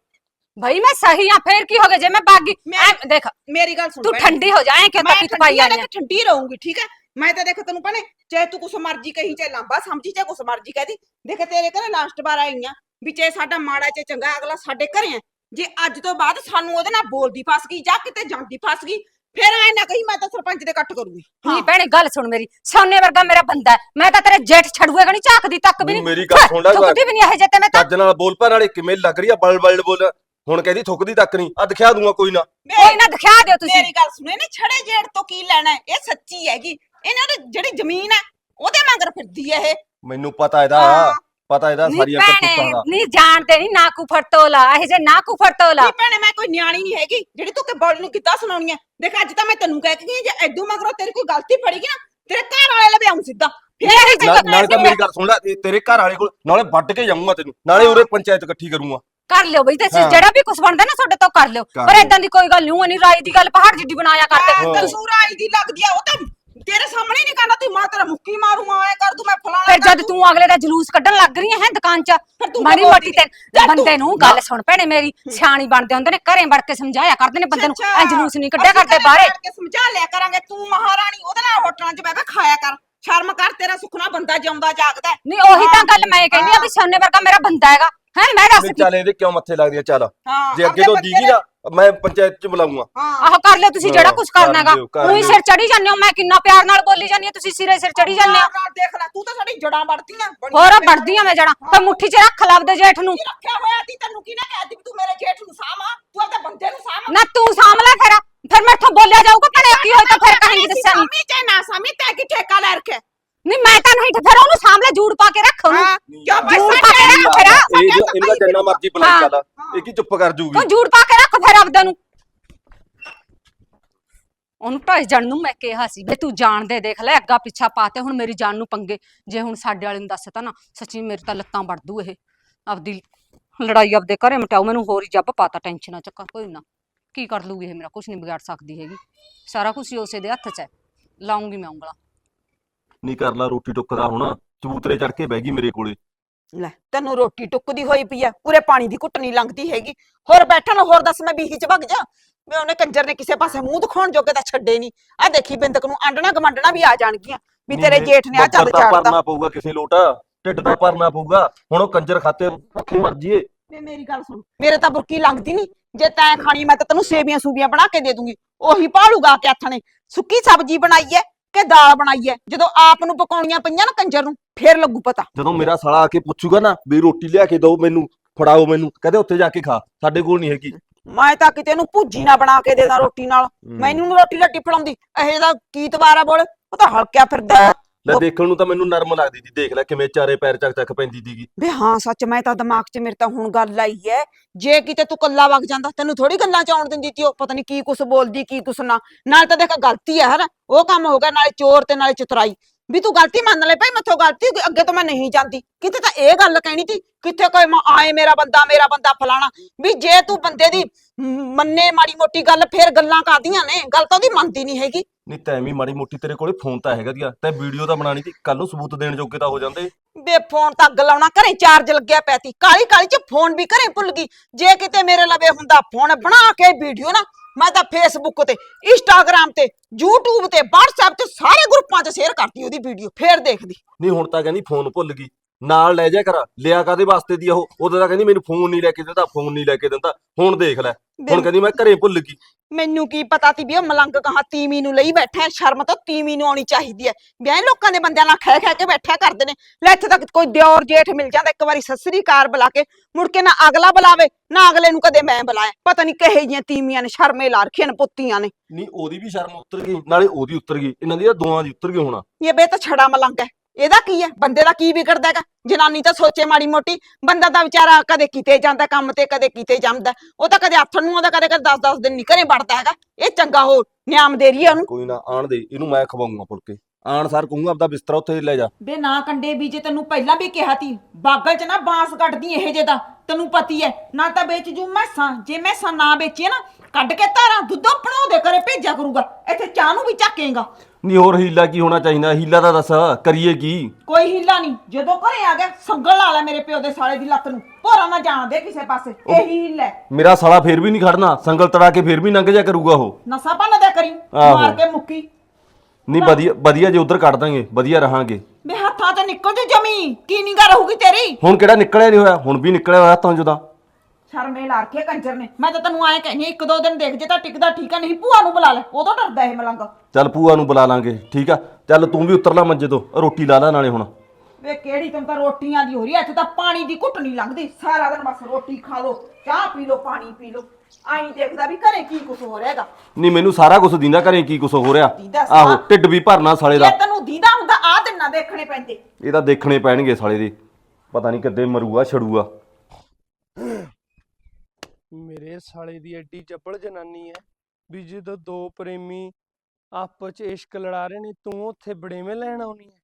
ਭਾਈ ਮੈਂ ਸਹੀ ਆ ਫੇਰ ਕੀ ਹੋ ਗਿਆ ਜੇ ਮੈਂ ਬਾਗੀ ਮੈਂ- ਦੇਖ ਮੇਰੀ ਗੱਲ ਸੁਣ ਤੂੰ ਭੈਣੇ। ਠੰਡੀ ਹੋ ਜਾਏ ਕਿਉਂ ਮੈਂ ਤੱਕੀ ਪਾਈ ਠੰਡੀ ਆ ਨਾ ਤੇ ਠੰਡੀ ਰਹੂੰਗੀ ਠੀਕ ਹੈ ਮੈਂ ਤਾਂ ਦੇਖ ਤੈਨੂੰ ਭੈਣੇ ਚਾਹੇ ਤੂੰ ਕੁਛ ਮਰਜ਼ੀ ਕਹੀ ਚਾਹੇ ਲੰਬਾ ਸਮਝੀ ਚਾਹੇ ਕੁਛ ਮਰਜ਼ੀ ਕਹਦੀ ਦੇਖ ਤੇਰੇ ਘਰੇ ਲਾਸਟ ਵਾਰ ਆਈ ਆ ਵੀ ਚਾਹੇ ਸਾਡਾ ਮਾੜਾ ਚਾਹੇ ਚੰਗਾ ਅਗਲਾ ਸਾਡੇ ਘਰੇ ਆ ਜੇ ਅੱਜ ਤੋਂ ਬਾਅਦ ਸਾਨੂੰ ਉਹਦੇ ਨਾਲ ਬੋਲਦੀ ਫਸ ਗਈ ਜਾਂ ਕਿਤੇ ਜਾਂਦੀ ਫਸ ਗਈ ਫਿਰ ਐ ਨਾ ਕਹੀ ਮੈਂ ਤਾਂ ਸਰਪੰਚ ਦੇ ਇਕੱਠ ਕਰੂੰਗੀ ਨਹੀਂ ਭੈਣੇ ਗੱਲ ਸੁਣ ਮੇਰੀ ਸੋਨੇ ਵਰਗਾ ਮੇਰਾ ਬੰਦਾ ਹੈ ਮੈਂ ਤਾਂ ਤੇਰੇ ਜੇਠ ਛੜੂਏਗਾ ਨਹੀਂ ਝਾਕਦੀ ਤੱਕ ਵੀ ਨਹੀਂ, ਮੇਰੀ ਗੱਲ ਸੁਣ ਲੈ ਵੀ ਨਹੀਂ ਇਹ ਜੇ ਤੇ ਮੈਂ ਤਾਂ ਚੱਜ ਨਾਲ ਬੋਲ ਪਰ ਨਾਲੇ ਕਿਵੇਂ ਲੱਗ ਰਹੀ ਆ ਬਲ ਬਲ ਬੋਲ ਹੁਣ ਕਹਿੰਦੀ ਥੁੱਕਦੀ ਤੱਕ ਨਹੀਂ ਆ ਦਿਖਾ ਦੂੰਗਾ ਕੋਈ ਨਾ। ਕੋਈ ਨਾ ਦਿਖਾ ਦਿਓ ਤੁਸੀਂ। ਮੇਰੀ ਗੱਲ ਸੁਣੇ ਨੇ ਛੜੇ ਜੇੜ ਤੋਂ ਕੀ ਲੈਣਾ ਹੈ? ਇਹ ਸੱਚੀ ਹੈਗੀ। ਇਹਨਾਂ ਦੀ ਜਿਹੜੀ ਜ਼ਮੀਨ ਹੈ ਉਹਦੇ ਮਗਰ ਫਿਰਦੀ ਹੈ ਇਹ। ਮੈਨੂੰ ਪਤਾ ਇਹਦਾ ਹਾਂ। ਪਤਾ ਇਹਦਾ ਨਹੀਂ ਸਾਰੀਆਂ ਭੈਣੇ ਕਰਤੂਤਾਂ ਦਾ। ਨਹੀਂ ਜਾਣਦੇ ਨਹੀਂ ਨਾ ਕੁਫਰ ਤੋਲਾ ਇਹ ਜੇ ਨਾ ਕੁਫਰ ਤੋਲਾ ਨਹੀਂ ਭੈਣੇ ਮੈਂ ਕੋਈ ਨਿਆਣੀ ਨਹੀਂ ਹੈਗੀ ਜਿਹੜੀ ਤੂੰ ਕਿ ਬੋਲ ਨੂੰ ਕਿੱਦਾਂ ਸੁਣਾਉਣੀ ਹੈ। ਦੇਖ ਅੱਜ ਤਾਂ ਮੈਂ ਤੈਨੂੰ ਕਹਿ ਕੇ ਗਈ ਹਾਂ, ਜੇ ਐਦੂ ਮਗਰੋਂ ਤੇਰੀ ਕੋਈ ਗਲਤੀ ਫੜੇਗੀ ਨਾ ਤੇਰੇ ਘਰ ਵਾਲੇ ਲਵੇ ਆਉਂ ਸਿੱਧਾ। ਫਿਰ ਇਹ ਨਾਲੇ ਤਾਂ ਮੇਰੀ ਗੱਲ ਸੁਣ ਲੈ ਇਹ ਤੇਰੇ ਘਰ ਵਾਲੇ ਕੋਲ ਨਾਲੇ ਵੱਢ ਕੇ ਜਾਊਂਗਾ ਤੈਨੂੰ। ਨਾਲੇ ਉਰੇ ਪੰਚਾਇਤ ਇਕੱਠੀ ਕਰੂੰਗਾ। ਕਰ ਲਿਓ ਬਈ ਤੇ ਹਾਂ। ਜਿਹੜਾ ਵੀ ਕੁਝ ਬਣਦਾ ਨਾ ਤੁਹਾਡੇ ਤੋਂ ਕਰ ਲਿਓ। ਕਰ ਪਰ ਲਿਓ। ਇਦਾਂ ਦੀ ਕੋਈ ਗੱਲ ਨਹੀਂ ਉਹ ਨਹੀਂ ਰਾਈ ਦੀ ਗੱਲ ਪਹਾੜ ਜਿੱਡੀ ਬਣਾਇਆ ਕਰਦੇ। ਹਾਂ, ਕਸੂਰ ਆਈ ਦੀ ਲੱਗਦੀ ਆ ਉਹ ਤਾਂ ਤੇਰੇ ਸਾਹਮਣੇ ਨਹੀਂ ਕਰਨਾ ਤੂੰ ਮਾਂ ਤੇਰਾ ਮੁੱਕੀ ਮਾਰੂ ਮਾਂ ਐ ਕਰ ਦੂੰ ਮੈਂ ਫਲਾਣਾ ਫਿਰ ਜਦ ਤੂੰ ਅਗਲੇ ਦਾ ਜਲੂਸ ਕੱਢਣ ਲੱਗ ਰਹੀ ਹੈ ਦੁਕਾਨ 'ਚ ਫਿਰ ਤੂੰ ਮਾੜੀ ਤਾਂ ਮੋਟੀ ਤੇ ਬੰਦੇ ਨੂੰ ਗੱਲ ਸੁਣ ਭੈਣੇ ਮੇਰੀ ਸਿਆਣੀ ਬਣਦੇ ਹੁੰਦੇ ਨੇ ਘਰੇ ਵੜ ਕੇ ਸਮਝਾਇਆ ਕਰਦੇ ਨੇ ਬੰਦੇ ਨੂੰ ਐ ਜਲੂਸ ਨਹੀਂ ਕੱਢਿਆ ਅਸੀਂ ਕਰਦੇ ਘਰੇ ਬਾਹਰੇ। ਸਮਝਾ ਲਿਆ ਕਰਾਂਗੇ ਤੂੰ ਮਹਾਰਾਣੀ ਉਹਦੇ ਨਾਲ ਹੋਟਲਾਂ 'ਚ ਬਹਿ ਕੇ ਖਾਇਆ ਕਰ। ਸ਼ਰਮ ਕਰ ਤੇਰਾ ਸੁਖਣਾ ਬੰਦਾ ਜਿਉਂਦਾ ਜਾਗਦਾ ਹੈ। ਨਹੀਂ ਉਹੀ ਤਾਂ ਗੱਲ ਮੈਂ ਕਹਿੰਦੀ ਆ ਵੀ ਸੋਨੇ ਵਰਗਾ ਮੇਰਾ ਬੰਦਾ ਹੈਗਾ। ਹੈ ਮੈਂ ਦੱਸ ਚੱਲ ਇਹਦੇ ਕਿਉਂ ਮੱਥੇ ਲੱਗਦੀ ਆ? ਚੱਲ। ਹਾਂ ਜੇ ਅੱਗੇ ਆਪਣੇ ਤੋਂ ਦੀਗੀ ਨਾ ਮੈਂ ਪੰਚਾਇਤ ਚ ਬੁਲਾਉਂਗਾ ਹਾਂ। ਆਹੋ ਕਰ ਲਿਓ ਤੁਸੀਂ ਜਿਹੜਾ ਕੁਝ ਕਰ ਕਰਨਾ ਹੈਗਾ। ਲਿਓ, ਕਰ ਉਹੀ ਲਿਓ। ਸਿਰ ਚੜੀ ਜਾਂਦੇ ਹੋ ਮੈਂ ਕਿੰਨਾ ਪਿਆਰ ਨਾਲ ਬੋਲੀ ਜਾਂਦੀ ਹਾਂ ਤੁਸੀਂ ਸਿਰੇ ਸਿਰ ਚੜੀ ਜਾਂਦੇ ਹੋ। ਨਾਲ ਦੇਖ ਲੈ ਤੂੰ ਤਾਂ ਸਾਡੀ ਜੜਾਂ ਵੜਦੀਆਂ ਹੋਰ ਵੜਦੀਆਂ ਮੈਂ ਜਣਾ ਤੇ ਮੁੱਠੀ 'ਚ ਰੱਖ ਲੱਭਦੇ ਜੇਠ ਨੂੰ। ਰੱਖਿਆ ਹੋਇਆ ਸੀ ਤੈਨੂੰ ਕਿਹਨੇ ਕਹਿ ਦਿੱਤੀ ਵੀ ਤੂੰ ਮੇਰੇ ਜੇਠ ਨੂੰ ਸਾਂਭਾ ਤੂੰ ਆਪਣੇ ਬੰਦੇ ਨੂੰ ਸਾਂਭ ਨਾ ਤੂੰ ਸਾਂਭ ਲੈ ਫਿਰ ਫਿਰ ਮੈਥੋਂ ਬੋਲਿਆ ਜਾਊਗਾ ਭਣੇ ਕੀ ਹੋਇਆ ਤਾਂ ਫਿਰ ਕਹਾਂਗੀ ਨਹੀਂ ਸਾਮੀ ਤੇ ਨਾ ਸਾਮੀ ਤੈ ਕੀ ਠੇਕਾ ਲੈ ਰੱਖਿਆ? ਨਹੀਂ ਮੈਂ ਤਾਂ ਨਹੀਂ ਤੇ ਫਿਰ ਉਹਨੂੰ ਲੈ ਜੂੜ ਪਾ ਕੇ ਰੱਖ ਉਹਨੂੰ। ਕਿਉਂ ਜੂੜ ਪਾ ਕੇ ਰੱਖ ਫਿਰ। ਇਹ ਜੋ ਇਹਦਾ ਜੰਨਾ ਮਰਜ਼ੀ ਬੁਲਾ ਹਾਂ। ਚੱਲ ਇਹ ਕੀ ਚੁੱਪ ਕਰ ਜੂਗੀ? ਤੂੰ ਜੂੜ ਪਾ ਕੇ ਰੱਖ ਫਿਰ ਆਪਦੇ ਨੂੰ। ਉਹਨੂੰ ਢਾਈ ਜਾਣ ਨੂੰ ਮੈਂ ਕਿਹਾ ਸੀ ਵੀ ਤੂੰ ਜਾਣਦੇ ਦੇਖ ਲੈ ਅੱਗਾ ਪਿੱਛਾ ਪਾਤੇ ਹੁਣ ਮੇਰੀ ਜਾਨ ਨੂੰ ਪੰਗੇ। ਜੇ ਹੁਣ ਸਾਡੇ ਵਾਲੇ ਨੂੰ ਦੱਸਤਾ ਨਾ ਸੱਚੀ ਮੇਰੀ ਤਾਂ ਲੱਤਾਂ ਵੜ ਦੂ ਇਹ। ਆਪਦੀ ਲੜਾਈ ਆਪਦੇ ਘਰੇ ਮਟਾਉ ਮੈਨੂੰ ਹੋਰ ਹੀ ਜੱਬ ਪਾਤਾ ਟੈਨਸ਼ਨ ਨਾ ਚੱਕਾ ਕੋਈ ਨਾ। ਕੀ ਕਰ ਲੂਗੀ ਇਹ ਮੇਰਾ ਕੁਝ ਨਹੀਂ ਵਿਗਾੜ ਸਕਦੀ ਹੈਗੀ। ਸਾਰਾ ਕੁਝ ਉਸੇ ਦੇ ਹੱਥ 'ਚ ਹੈ। ਲਾਉਂਗੀ ਮੈਂ ਉਂਗਲਾਂ। ਨਹੀਂ ਕਰ ਲਾ ਰੋਟੀ ਟੁੱਕ ਦਾ ਹੁਣ। ਚਬੂਤਰੇ ਚੜ ਕੇ ਬਹਿ ਗਈ ਮੇਰੇ ਕੋਲੇ। ਲੈ ਤੈਨੂੰ ਰੋਟੀ ਟੁੱਕਦੀ ਹੋਈ ਪਈ ਆ। ਪੂਰੇ ਪਾਣੀ ਦੀ ਘੁੱਟ ਨਹੀਂ ਲੰਘਦੀ ਹੈਗੀ। ਹੋਰ ਬੈਠਣ ਹੋਰ ਦੱਸ ਮੈਂ ਬੀਹੀ ਚ ਭੱਗ ਜਾ। ਮੈਂ ਉਹਨੇ ਕੰਜਰ ਨੇ ਕਿਸੇ ਪਾਸੇ ਮੂੰਹ ਦਿਖਾਉਣ ਜੋਗੇ ਤਾਂ ਛੱਡੇ ਨਹੀਂ ਆ ਦੇਖੀ ਬਿੰਦਕ ਨੂੰ ਆਂਡਣਾ ਗਮੰਡਣਾ ਵੀ ਆ ਜਾਣਗੀਆਂ। ਵੀ ਤੇਰੇ ਜੇਠ ਨੇ ਆ ਤਾਂ ਚਾੜਦਾ ਭਰਨਾ ਪਊਗਾ ਕਿਸੇ ਲੋਟਾ। ਢਿੱਡ ਦਾ ਭਰਨਾ ਪਊਗਾ। ਹੁਣ ਉਹ ਕੰਜਰ ਖਾਤੇ ਭੁੱਖੇ ਮਰ ਜੀਏ। ਵੇ ਮੇਰੀ ਗੱਲ ਸੁਣ। ਮੇਰੇ ਤਾਂ ਬੁਰਕੀ ਲੰਘਦੀ ਨਹੀਂ ਜੇ ਤੈਂ ਖਾਣੀ ਮੈਂ ਤਾਂ ਤੈਨੂੰ ਸੇਵੀਆਂ ਸੂਬੀਆਂ ਬਣਾ ਕੇ ਦੇ ਦੂੰਗੀ। ਉਹੀ ਭਾਲੂਗਾ ਕਿ ਆਥਣੇ। ਸੁੱਕੀ ਸਬਜ਼ੀ ਬਣਾਈ ਐ। ਕਿ ਦਾਲ ਬਣਾਈ ਐ ਜਦੋਂ ਆਪ ਨੂੰ ਪਕਾਉਣੀਆਂ ਪਈਆਂ ਨਾ ਕੰਜਰ ਨੂੰ ਫੇਰ ਲੱਗੂ ਪਤਾ। ਜਦੋਂ ਮੇਰਾ ਸਾਲਾ ਆ ਕੇ ਪੁੱਛੂਗਾ ਨਾ ਵੀ ਰੋਟੀ ਲਿਆ ਕੇ ਦਿਓ ਮੈਨੂੰ ਫੜਾਓ ਮੈਨੂੰ ਕਹਿੰਦੇ ਉੱਥੇ ਜਾ ਕੇ ਖਾ ਸਾਡੇ ਕੋਲ ਨਹੀਂ ਹੈਗੀ। ਮੈਂ ਤਾਂ ਕਿਤੇ ਨੂੰ ਭੁੱਜੀ ਨਾ ਬਣਾ ਕੇ ਦੇਦਾ ਰੋਟੀ ਨਾਲ। ਮੈਨੂੰ ਨੀ ਰੋਟੀ ਲੱਟੀ ਫੜਾਉਂਦੀ। ਇਹ ਦਾ ਕੀ ਤਵਾਰਾ ਬੋਲ? ਉਹ ਤਾਂ ਹਲਕਿਆ ਫਿਰਦਾ। ਲੈ ਉਹ- ਦੇਖਣ ਨੂੰ ਤਾਂ ਮੈਨੂੰ ਨਰਮ ਲੱਗਦੀ ਸੀ ਦੇਖ ਲੈ ਕਿਵੇਂ ਚਾਰੇ ਪੈਰ ਚੱਕ ਚੱਕ ਪੈਂਦੀ ਸੀਗੀ। ਵੇ ਹਾਂ ਸੱਚ ਮੈਂ ਤਾਂ ਦਿਮਾਗ 'ਚ ਮੇਰੇ ਤਾਂ ਹੁਣ ਗੱਲ ਆਈ ਐ। ਜੇ ਕਿਤੇ ਤੂੰ ਕੱਲਾ ਵਗ ਜਾਂਦਾ ਤੈਨੂੰ ਥੋੜੀ ਗੱਲਾਂ 'ਚ ਆਉਣ ਦਿੰਦੀ ਤੀ ਉਹ ਪਤਾ ਨਹੀਂ ਕੀ ਕੁਛ ਬੋਲਦੀ ਕੀ ਕੁਛ ਨਾ। ਨਾਲ ਤਾਂ ਦੇਖ ਗਲਤੀ ਹੈ ਹਨਾ। ਉਹ ਕੰਮ ਹੋ ਗਿਆ ਨਾਲੇ ਚੋਰ ਤੇ ਨਾਲੇ ਚਤਰਾਈ। ਵੀ ਤੂੰ ਗਲਤੀ ਮੰਨ ਲੈ ਭਾਈ ਮੈਥੋਂ ਗਲਤੀ ਹੋ ਗਈ, ਅੱਗੇ ਤੋਂ ਮੈਂ ਨਹੀਂ ਜਾਂਦੀ। ਕਿਤੇ ਤਾਂ ਇਹ ਗੱਲ ਕਹਿਣੀ ਤੀ ਕਿੱਥੇ ਕੋਈ ਮ- ਆਏ ਮੇਰਾ ਬੰਦਾ ਮੇਰਾ ਬੰਦਾ ਫਲਾਣਾ। ਵੀ ਜੇ ਤੂੰ ਬੰਦੇ ਦੀ ਮ- ਮੰਨੇ ਮਾੜੀ ਮੋਟੀ ਗੱਲ ਫੇਰ ਗੱਲਾਂ ਕਾਦੀਆਂ ਨੇ? ਗੱਲ ਤਾਂ ਉਹਦੀ ਮੰਨਦੀ ਨਹੀਂ ਹੈਗੀ। ਨਹੀਂ ਤੈਂ ਵੀ ਮਾੜੀ ਮੋਟੀ ਤੇਰੇ ਕੋਲੇ ਫੋਨ ਤਾਂ ਹੈਗਾ ਦੀਆ। ਤੈਂ ਵੀਡੀਓ ਤਾਂ ਬਣਾਣੀ ਸੀ ਕੱਲ ਨੂੰ ਸਬੂਤ ਦੇਣ ਜੋਗੇ ਤਾਂ ਹੋ ਜਾਂਦੇ। ਬੇ ਫੋਨ ਤਾਂ ਅੱਗ ਲਾਉਣਾ ਘਰੇ ਚਾਰਜ ਲੱਗਿਆ ਪਿਆ ਤੀ ਕਾਲੀ ਕਾਲੀ ਚ ਫੋਨ ਵੀ ਘਰੇ ਭੁੱਲ ਗਈ। ਜੇ ਕਿਤੇ ਮੇਰੇ ਲਵੇ ਹੁੰਦਾ ਫੋਨ ਬਣਾ ਕੇ ਵੀਡੀਓ ਨਾ ਮੈਂ ਤਾਂ ਫੇਸਬੁੱਕ ਤੇ ਇੰਸਟਾਗ੍ਰਾਮ ਤੇ, YouTube ਤੇ, WhatsApp ਤੇ ਸਾਰੇ ਗਰੁੱਪਾਂ 'ਚ ਸ਼ੇਅਰ ਕਰਤੀ ਉਹਦੀ ਵੀਡੀਓ ਫੇਰ ਦੇਖਦੀ। ਨਹੀਂ, ਹੁਣ ਤਾਂ ਕਹਿੰਦੀ ਫੋਨ ਭੁੱਲ ਗਈ। ਨਾਲ ਲੈ ਜਾ ਕਰ ਲਿਆ ਕਾਦੇ ਵਾਸਤੇ ਦੀ ਉਹ? ਉਦੋਂ ਤਾਂ ਕਹਿੰਦੀ ਮੈਨੂੰ ਫੋਨ ਨਹੀਂ ਲੈ ਕੇ ਦਿੰਦਾ ਫੋਨ ਨਹੀਂ ਲੈ ਕੇ ਦਿੰਦਾ। ਹੁਣ ਦੇਖ ਲੈ ਹੁਣ ਕਹਿੰਦੀ ਮੈਂ ਘਰੇ ਭੁੱਲ ਗਈ। ਮੈਨੂੰ ਕੀ ਪਤਾ ਤੀ ਵੀ ਉਹ ਮਲੰਗ ਕਹਾ ਤੀਵੀਂ ਨੂੰ ਲਈ ਬੈਠਾ ਹੈ ਸ਼ਰਮ ਤਾਂ ਤੀਵੀਂ ਨੂੰ ਆਉਣੀ ਚਾਹੀਦੀ ਹੈ। ਵਿਆਹ ਲੋਕਾਂ ਦੇ ਬੰਦਿਆਂ ਨਾਲ ਖਹਿ ਖਹਿ ਕੇ ਬੈਠਿਆ ਕਰਦੇ ਨੇ। ਲੈ ਇੱਥੇ ਤੱਕ ਕੋਈ ਦਿਓਰ ਜੇਠ ਮਿਲ ਜਾਂਦਾ ਇੱਕ ਵਾਰੀ ਸੱਸਰੀ ਕਾਰ ਬੁਲਾ ਕੇ ਮੁੜ ਕੇ ਨਾ ਅਗਲਾ ਬੁਲਾਵੇ ਨਾ ਅਗਲੇ ਨੂੰ ਕਦੇ ਮੈਂ ਬੁਲਾਇਆ। ਪਤਾ ਨਹੀਂ ਕਹੇ ਜੀਆਂ ਤੀਵੀਆਂ ਨੇ ਸ਼ਰਮੇ ਲਾ ਰੱਖੀਆਂ ਨੇ ਪੁੱਤੀਆਂ ਨੇ। ਨਹੀਂ ਉਹਦੀ ਵੀ ਸ਼ਰਮ ਉਤਰ ਗਈ ਨਾਲੇ ਉਹਦੀ ਉਤਰ ਗਈ ਇਹਨਾਂ ਦੀ ਤਾਂ ਦੋਵਾਂ ਦੀ ਉਤਰ ਗਈ ਹੋਣਾ। ਇਹ ਬੇ ਤਾਂ ਛੜਾ ਮਲੰਗ ਹੈ। ਇਹਦਾ ਕੀ ਹੈ? ਬੰਦੇ ਦਾ ਕੀ ਵਿਗੜਦਾ ਹੈਗਾ? ਜਨਾਨੀ ਤਾਂ ਸੋਚੇ ਮਾੜੀ ਮੋਟੀ ਬੰਦਾ ਤਾਂ ਵਿਚਾਰਾ ਕਦੇ ਕਿਤੇ ਜਾਂਦਾ ਕੰਮ ਤੇ ਕਦੇ ਕਿਤੇ ਜਾਂਦਾ। ਉਹ ਤਾਂ ਕਦੇ ਆਥਣ ਨੂੰ ਆਉਂਦਾ ਕਦੇ ਕਦੇ 10-10 ਦਿਨ ਨਿਕਰੇ ਵੜਦਾ ਹੈਗਾ। ਇਹ ਚੰਗਾ ਹੋ ਨਿਆਮ ਦੇ ਰਹੀ ਹੈ ਉਹਨੂੰ। ਕੋਈ ਨਾ ਆਣ ਦੇ ਇਹਨੂੰ ਮੈਂ ਖਵਾਉਂਗਾ ਫੁਲਕੇ। ਆਣ ਸਾਰ ਕਹੂੰਗਾ ਆਪਦਾ ਬਿਸਤਰਾ ਉੱਥੇ ਲੈ ਜਾ। ਬੇ ਨਾ ਕੰਡੇ ਬੀਜੇ ਤੈਨੂੰ ਪਹਿਲਾਂ ਵੀ ਕਿਹਾ ਤੀ। ਬਾਗਲ ਚ ਨਾ ਬਾਂਸ ਕੱਢਦੀ ਇਹ ਜੇ ਦਾ ਤੈਨੂੰ ਪਤੀ ਐ। ਨਾ ਤਾਂ ਵੇਚ ਜੂ ਮੈਸਾਂ ਜੇ ਮੈਸਾਂ ਨਾ ਵੇਚੀਏ ਨਾ ਕੱਢ ਕੇ ਧਾਰਾਂ ਦੁੱਧੋਂ ਬਣਾਉ ਦੇ ਕਰੇ ਭੇਜਿਆ ਕਰੂਗਾ। ਇੱਥੇ ਚਾਹ ਨੂੰ ਵੀ ਚੱਕੇਗਾ ਨਹੀਂ ਹੋਰ ਹੀਲਾ ਕੀ ਹੋਣਾ ਚਾਹੀਦਾ? ਹੀਲਾ ਤਾਂ ਦੱਸ ਕਰੀਏ ਕੀ? ਕੋਈ ਹਿੱਲਾ ਨਹੀਂ ਜਦੋਂ ਘਰੇ ਆ ਗਿਆ ਸੰਗਲ ਲਾ ਲੈ ਮੇਰੇ ਪਿਓ ਦੇ ਸਾਲੇ ਦੀ ਲੱਤ ਨੂੰ। ਭੋਰਾ ਨਾ ਜਾਣ ਦੇ ਕਿਸੇ ਪਾਸੇ। ਇਹੀ ਹਿੱਲਾ ਹੈ। ਮੇਰਾ ਸਾਲਾ ਫੇਰ ਵੀ ਨਹੀਂ ਖੜਨਾ। ਸੰਗਲ ਤੜਾ ਕੇ ਫੇਰ ਵੀ ਲੰਘ ਜਾ ਕਰੂਗਾ ਉਹ। ਨਸਾ ਭੰਨ ਦਿਆ ਕਰੀ। ਆਹੋ। ਮਾਰ ਕੇ ਮੁੱਕੀ। ਨਹੀਂ ਵਧੀਆ ਵਧੀਆ ਜੇ ਉਧਰ ਕੱਢ ਦਾਂਗੇ ਵਧੀਆ ਰਹਾਂਗੇ। ਬੇ ਹੱਥਾਂ ਤੋਂ ਨਿਕਲ ਜੂ ਜਮੀ। ਕੀ ਨਿਗਾ ਰਹੂਗੀ ਤੇਰੀ? ਹੁਣ ਕਿਹੜਾ ਨਿਕਲਿਆ ਨਹੀਂ ਹੋਇਆ? ਹੁਣ ਵੀ ਨਿਕਲਿਆ ਹੋਇਆ ਹੱਥੋਂ ਜੁਦਾ ਸ਼ਰਮੇ ਲਾ ਕੇ ਕੰਜਰ ਨੇ। ਮੈਂ ਤਾਂ ਤੈਨੂੰ ਐਂ ਕਹਿੰਦੀ ਹਾਂ, ਇੱਕ ਦੋ ਦਿਨ ਦੇਖ ਜੇ ਤਾਂ ਟਿਕਦਾ ਠੀਕ ਆ ਨਹੀਂ ਭੂਆ ਨੂੰ ਬੁਲਾ ਲੈ। ਉਦੋਂ ਡਰਦਾ ਇਹ ਮਲੰਗ। ਚੱਲ ਭੂਆ ਨੂੰ ਬੁਲਾ ਲਾਂਗੇ ਠੀਕ ਆ? ਚੱਲ ਤੂੰ ਵੀ ਉਤਰ ਲੈ ਮੰਜੇ ਤੋਂ ਰੋਟੀ ਲਾ ਲੈ ਨਾਲੇ ਹੁਣ। ਵੇ ਕਿਹੜੀ ਤੈਨੂੰ ਤਾਂ ਰੋਟੀਆਂ ਦੀ ਹੋ ਰਹੀ ਐ ਇੱਥੇ ਤਾਂ ਪਾਣੀ ਦੀ ਘੁੱਟ ਨਹੀਂ ਲੰਘਦੀ। ਸਾਰਾ ਦਿਨ ਬਸ ਰੋਟੀ ਖਾ ਲੋ ਚਾਹ ਪੀ ਲੋ ਪਾਣੀ ਪੀ ਲੋ ਆਈ ਦੇਖਦਾ ਵੀ ਘਰੇ ਕੀ ਕੁਝ ਹੋ ਰਿਹਾਗਾ ਨਹੀਂ ਮੈਨੂੰ ਸਾਰਾ ਕੁਝ ਦਿੰਦਾ ਘਰੇ ਕੀ ਕੁਝ ਹੋ ਰਿਹਾ। ਦੀਂਦਾ ਸਾਰਾ। ਆਹੋ ਢਿੱਡ ਵੀ ਭਰਨਾ ਸਾਲੇ ਦਾ। ਜੇ ਤੈਨੂੰ ਦੀਦਾ ਹੁੰਦਾ ਆ ਦਿਨ ਨਾ ਦੇਖਣੇ ਪੈਂਦੇ। ਇਹ ਤਾਂ ਦੇਖਣੇ ਪੈਣਗੇ ਸਾਲੇ ਦੇ। ਪਤਾ ਨਹੀਂ ਕਿੱਦੇ ਮਰੂਗਾ ਛੜੂਗਾ ਮੇਰੇ ਸਾਲੇ ਦੀ ਐਡੀ ਚੱਪਲ ਜਨਾਨੀ ਐ ਵੀ ਜਦੋਂ ਦੋ ਪ੍ਰੇਮੀ ਆਪਸ ਚ ਇਸ਼ਕ ਲੜਾ ਰਹੇ ਨੇ, ਤੂੰ ਉੱਥੇ ਬੜੇਵੇਂ ਲੈਣ ਆਉਣੀ ਐ?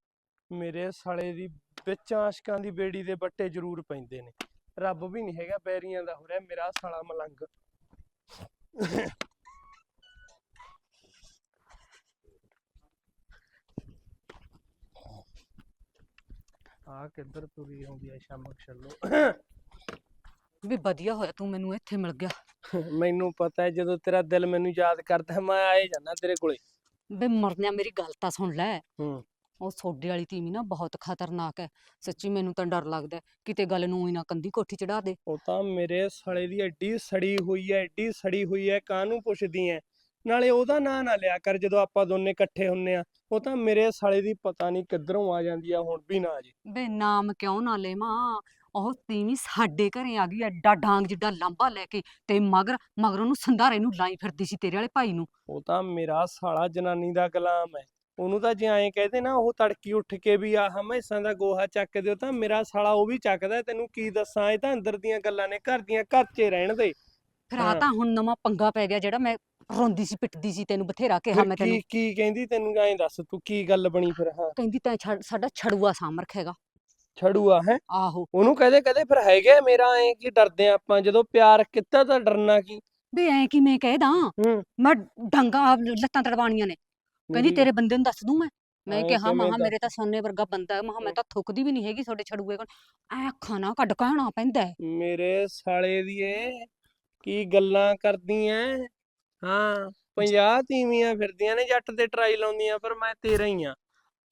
ਮੇਰੇ ਸਾਲੇ ਦੀ ਵਿੱਚ ਆਸ਼ਕਾਂ ਦੀ ਬੇੜੀ ਦੇ ਬੱਟੇ ਜ਼ਰੂਰ ਪੈਂਦੇ ਨੇ। ਰੱਬ ਵੀ ਨਹੀਂ ਹੈਗਾ ਬੈਰੀਆਂ ਦਾ ਹੋ ਰਿਹਾ ਮੇਰਾ ਸਾਲਾ ਮਲੰਗ। ਆ ਕਿੱਧਰ ਤੁਰੀ ਆਉਂਦੀ ਐ ਸ਼ਾਮਕ ਛੱਲੋ? ਵੀ ਵਧੀਆ ਹੋਇਆ ਤੂੰ ਮੈਨੂੰ ਇੱਥੇ ਮਿਲ ਗਿਆ। ਮੈਨੂੰ ਪਤਾ ਹੈ ਜਦੋਂ ਤੇਰਾ ਦਿਲ ਮੈਨੂੰ ਯਾਦ ਕਰਦਾ ਮੈਂ ਆਏ ਜਾਣਾ ਤੇਰੇ ਕੋਲੇ। ਬੇ ਮਰਨਿਆ ਮੇਰੀ ਗੱਲ ਤਾਂ ਸੁਣ ਲੈ। ਹੂੰ। ਉਹ ਸੋਡੇ ਵਾਲੀ ਤੀਵੀਂ ਨਾ ਬਹੁਤ ਖਤਰਨਾਕ ਹੈ। ਸੱਚੀ ਮੈਨੂੰ ਤਾਂ ਡਰ ਲੱਗਦਾ ਹੈ, ਕਿਤੇ ਗੱਲ ਨੂੰ ਹੀ ਨਾ ਕੰਦੀ ਕੋਠੀ ਚੜਾ ਦੇ। ਉਹ ਤਾਂ ਮੇਰੇ ਸਾਲੇ ਦੀ ਐਡੀ ਸੜੀ ਹੋਈ ਐ ਐਡੀ ਸੜੀ ਹੋਈ ਐ ਕਾਹਨੂੰ ਪੁੱਛਦੀ ਐ ਨਾਲੇ ਉਹਦਾ ਨਾਂ ਨਾ ਲਿਆ ਕਰ ਜਦੋਂ ਆਪਾਂ ਦੋਨੇ ਇਕੱਠੇ ਹੁੰਨੇ ਆ। ਉਹ ਤਾਂ ਮੇਰੇ ਸਾਲੇ ਦੀ ਪਤਾ ਨਹੀਂ ਕਿੱਧਰੋਂ ਆ ਜਾਂਦੀ ਆ ਹੁਣ ਵੀ ਨਾ ਜੀ। ਬੇ ਨਾਮ ਕਿਉਂ ਨਾ ਲੈਵਾਂ? ਉਹ ਤੀਵੀਂ ਸਾਡੇ ਘਰੇ ਆ ਗਈ ਐਡਾ ਡਾਂਗ ਜਿੱਡਾ ਲਾਂਬਾ ਲੈ ਕੇ ਤੇ ਮਗਰ ਮਗਰ ਉਹਨੂੰ ਸੰਧਾਰੇ ਨੂੰ ਲਾਈ ਫਿਰਦੀ ਸੀ ਤੇਰੇ ਵਾਲੇ ਭਾਈ ਨੂੰ। ਉਹ ਤਾਂ ਮੇਰਾ ਸਾਲਾ ਜਨਾਨੀ ਦਾ ਗੁਲਾਮ ਐ। ਉਹਨੂੰ ਤਾਂ ਜੇ ਐਂ ਕਹਦੇ ਨਾ ਉਹ ਤੜਕੀ ਉੱਠ ਕੇ ਵੀ ਆਹ ਮੈਸਾਂ ਦਾ ਗੋਹਾ ਚੱਕ ਦਿਓ ਤਾਂ ਮੇਰਾ ਸਾਲਾ ਉਹ ਵੀ ਚੱਕਦਾ ਤੈਨੂੰ ਕੀ ਦੱਸਾਂ ਇਹ ਤਾਂ ਅੰਦਰ ਦੀਆਂ ਗੱਲਾਂ ਨੇ ਘਰ ਦੀਆਂ ਘਰ 'ਚ ਹੀ ਰਹਿਣ ਦੇ। ਫਿਰ ਆ ਹਾਂ। ਤਾਂ ਹੁਣ ਨਵਾਂ ਪੰਗਾ ਪੈ ਗਿਆ ਜਿਹੜਾ ਮੈਂ ਰੋਂਦੀ ਸੀ ਪਿੱਟਦੀ ਸੀ ਤੈਨੂੰ ਬਥੇਰਾ ਕਿਹਾ ਫਿਰ ਮੈਂ ਤੈਨੂੰ। ਕੀ ਕੀ ਕਹਿੰਦੀ ਤੈਨੂੰ ਐਂ ਦੱਸ ਤੂੰ ਕੀ ਗੱਲ ਬਣੀ ਫਿਰ ਹਾਂ। ਕਹਿੰਦੀ ਤੈਂ ਸਾਡਾ ਛੜੂਆ ਸਾਂਭ ਰੱਖੇਗਾ। ਛੜੂਆ ਹੈ? ਆਹੋ। ਉਹਨੂੰ ਕਹਦੇ ਕਹਦੇ ਫਿਰ ਹੈਗੇ ਮੇਰਾ ਐ ਕੀ ਡਰਦੇ ਆ ਆਪਾਂ? ਜਦੋਂ ਪਿਆਰ ਕੀਤਾ ਤਾਂ ਡਰਨਾ ਕੀ? ਬੇ ਐ ਕਿਵੇਂ ਕਹਿਦਾ ਹੂੰ। ਮੈਂ ਡੰਗਾ ਲੱਤਾਂ ਤੜਵਾਣੀਆਂ ਨੇ। ਕਹਿੰਦੀ ਤੇਰੇ ਬੰਦੇ ਨੂੰ ਦੱਸ ਦੂੰ ਮੈਂ? ਮੈਂ ਕਿਹਾ ਮਹਾ ਮੇਰੇ ਤਾਂ ਸੋਨੇ ਵਰਗਾ ਬੰਦਾ ਹੈ। ਮਹਾ ਮੈਂ ਤਾਂ ਥੁੱਕਦੀ ਵੀ ਨਹੀਂ ਹੈਗੀ ਤੁਹਾਡੇ ਛੜੂਏ ਕੋਲ। ਐ ਨਾ ਕੱਢ ਕਹਿਣਾ ਪੈਂਦਾ। ਮੇਰੇ ਸਾਲੇ ਦੀਏ ਕੀ ਗੱਲਾਂ ਕਰਦੀ ਐ ਹਾਂ 50 ਤੀਵੀਆਂ ਫਿਰਦੀਆਂ ਨੇ ਜੱਟ ਤੇ ਟਰਾਈ ਲਾਉਂਦੀਆਂ ਪਰ ਮੈਂ ਤੇਰਾ ਹੀ ਆ।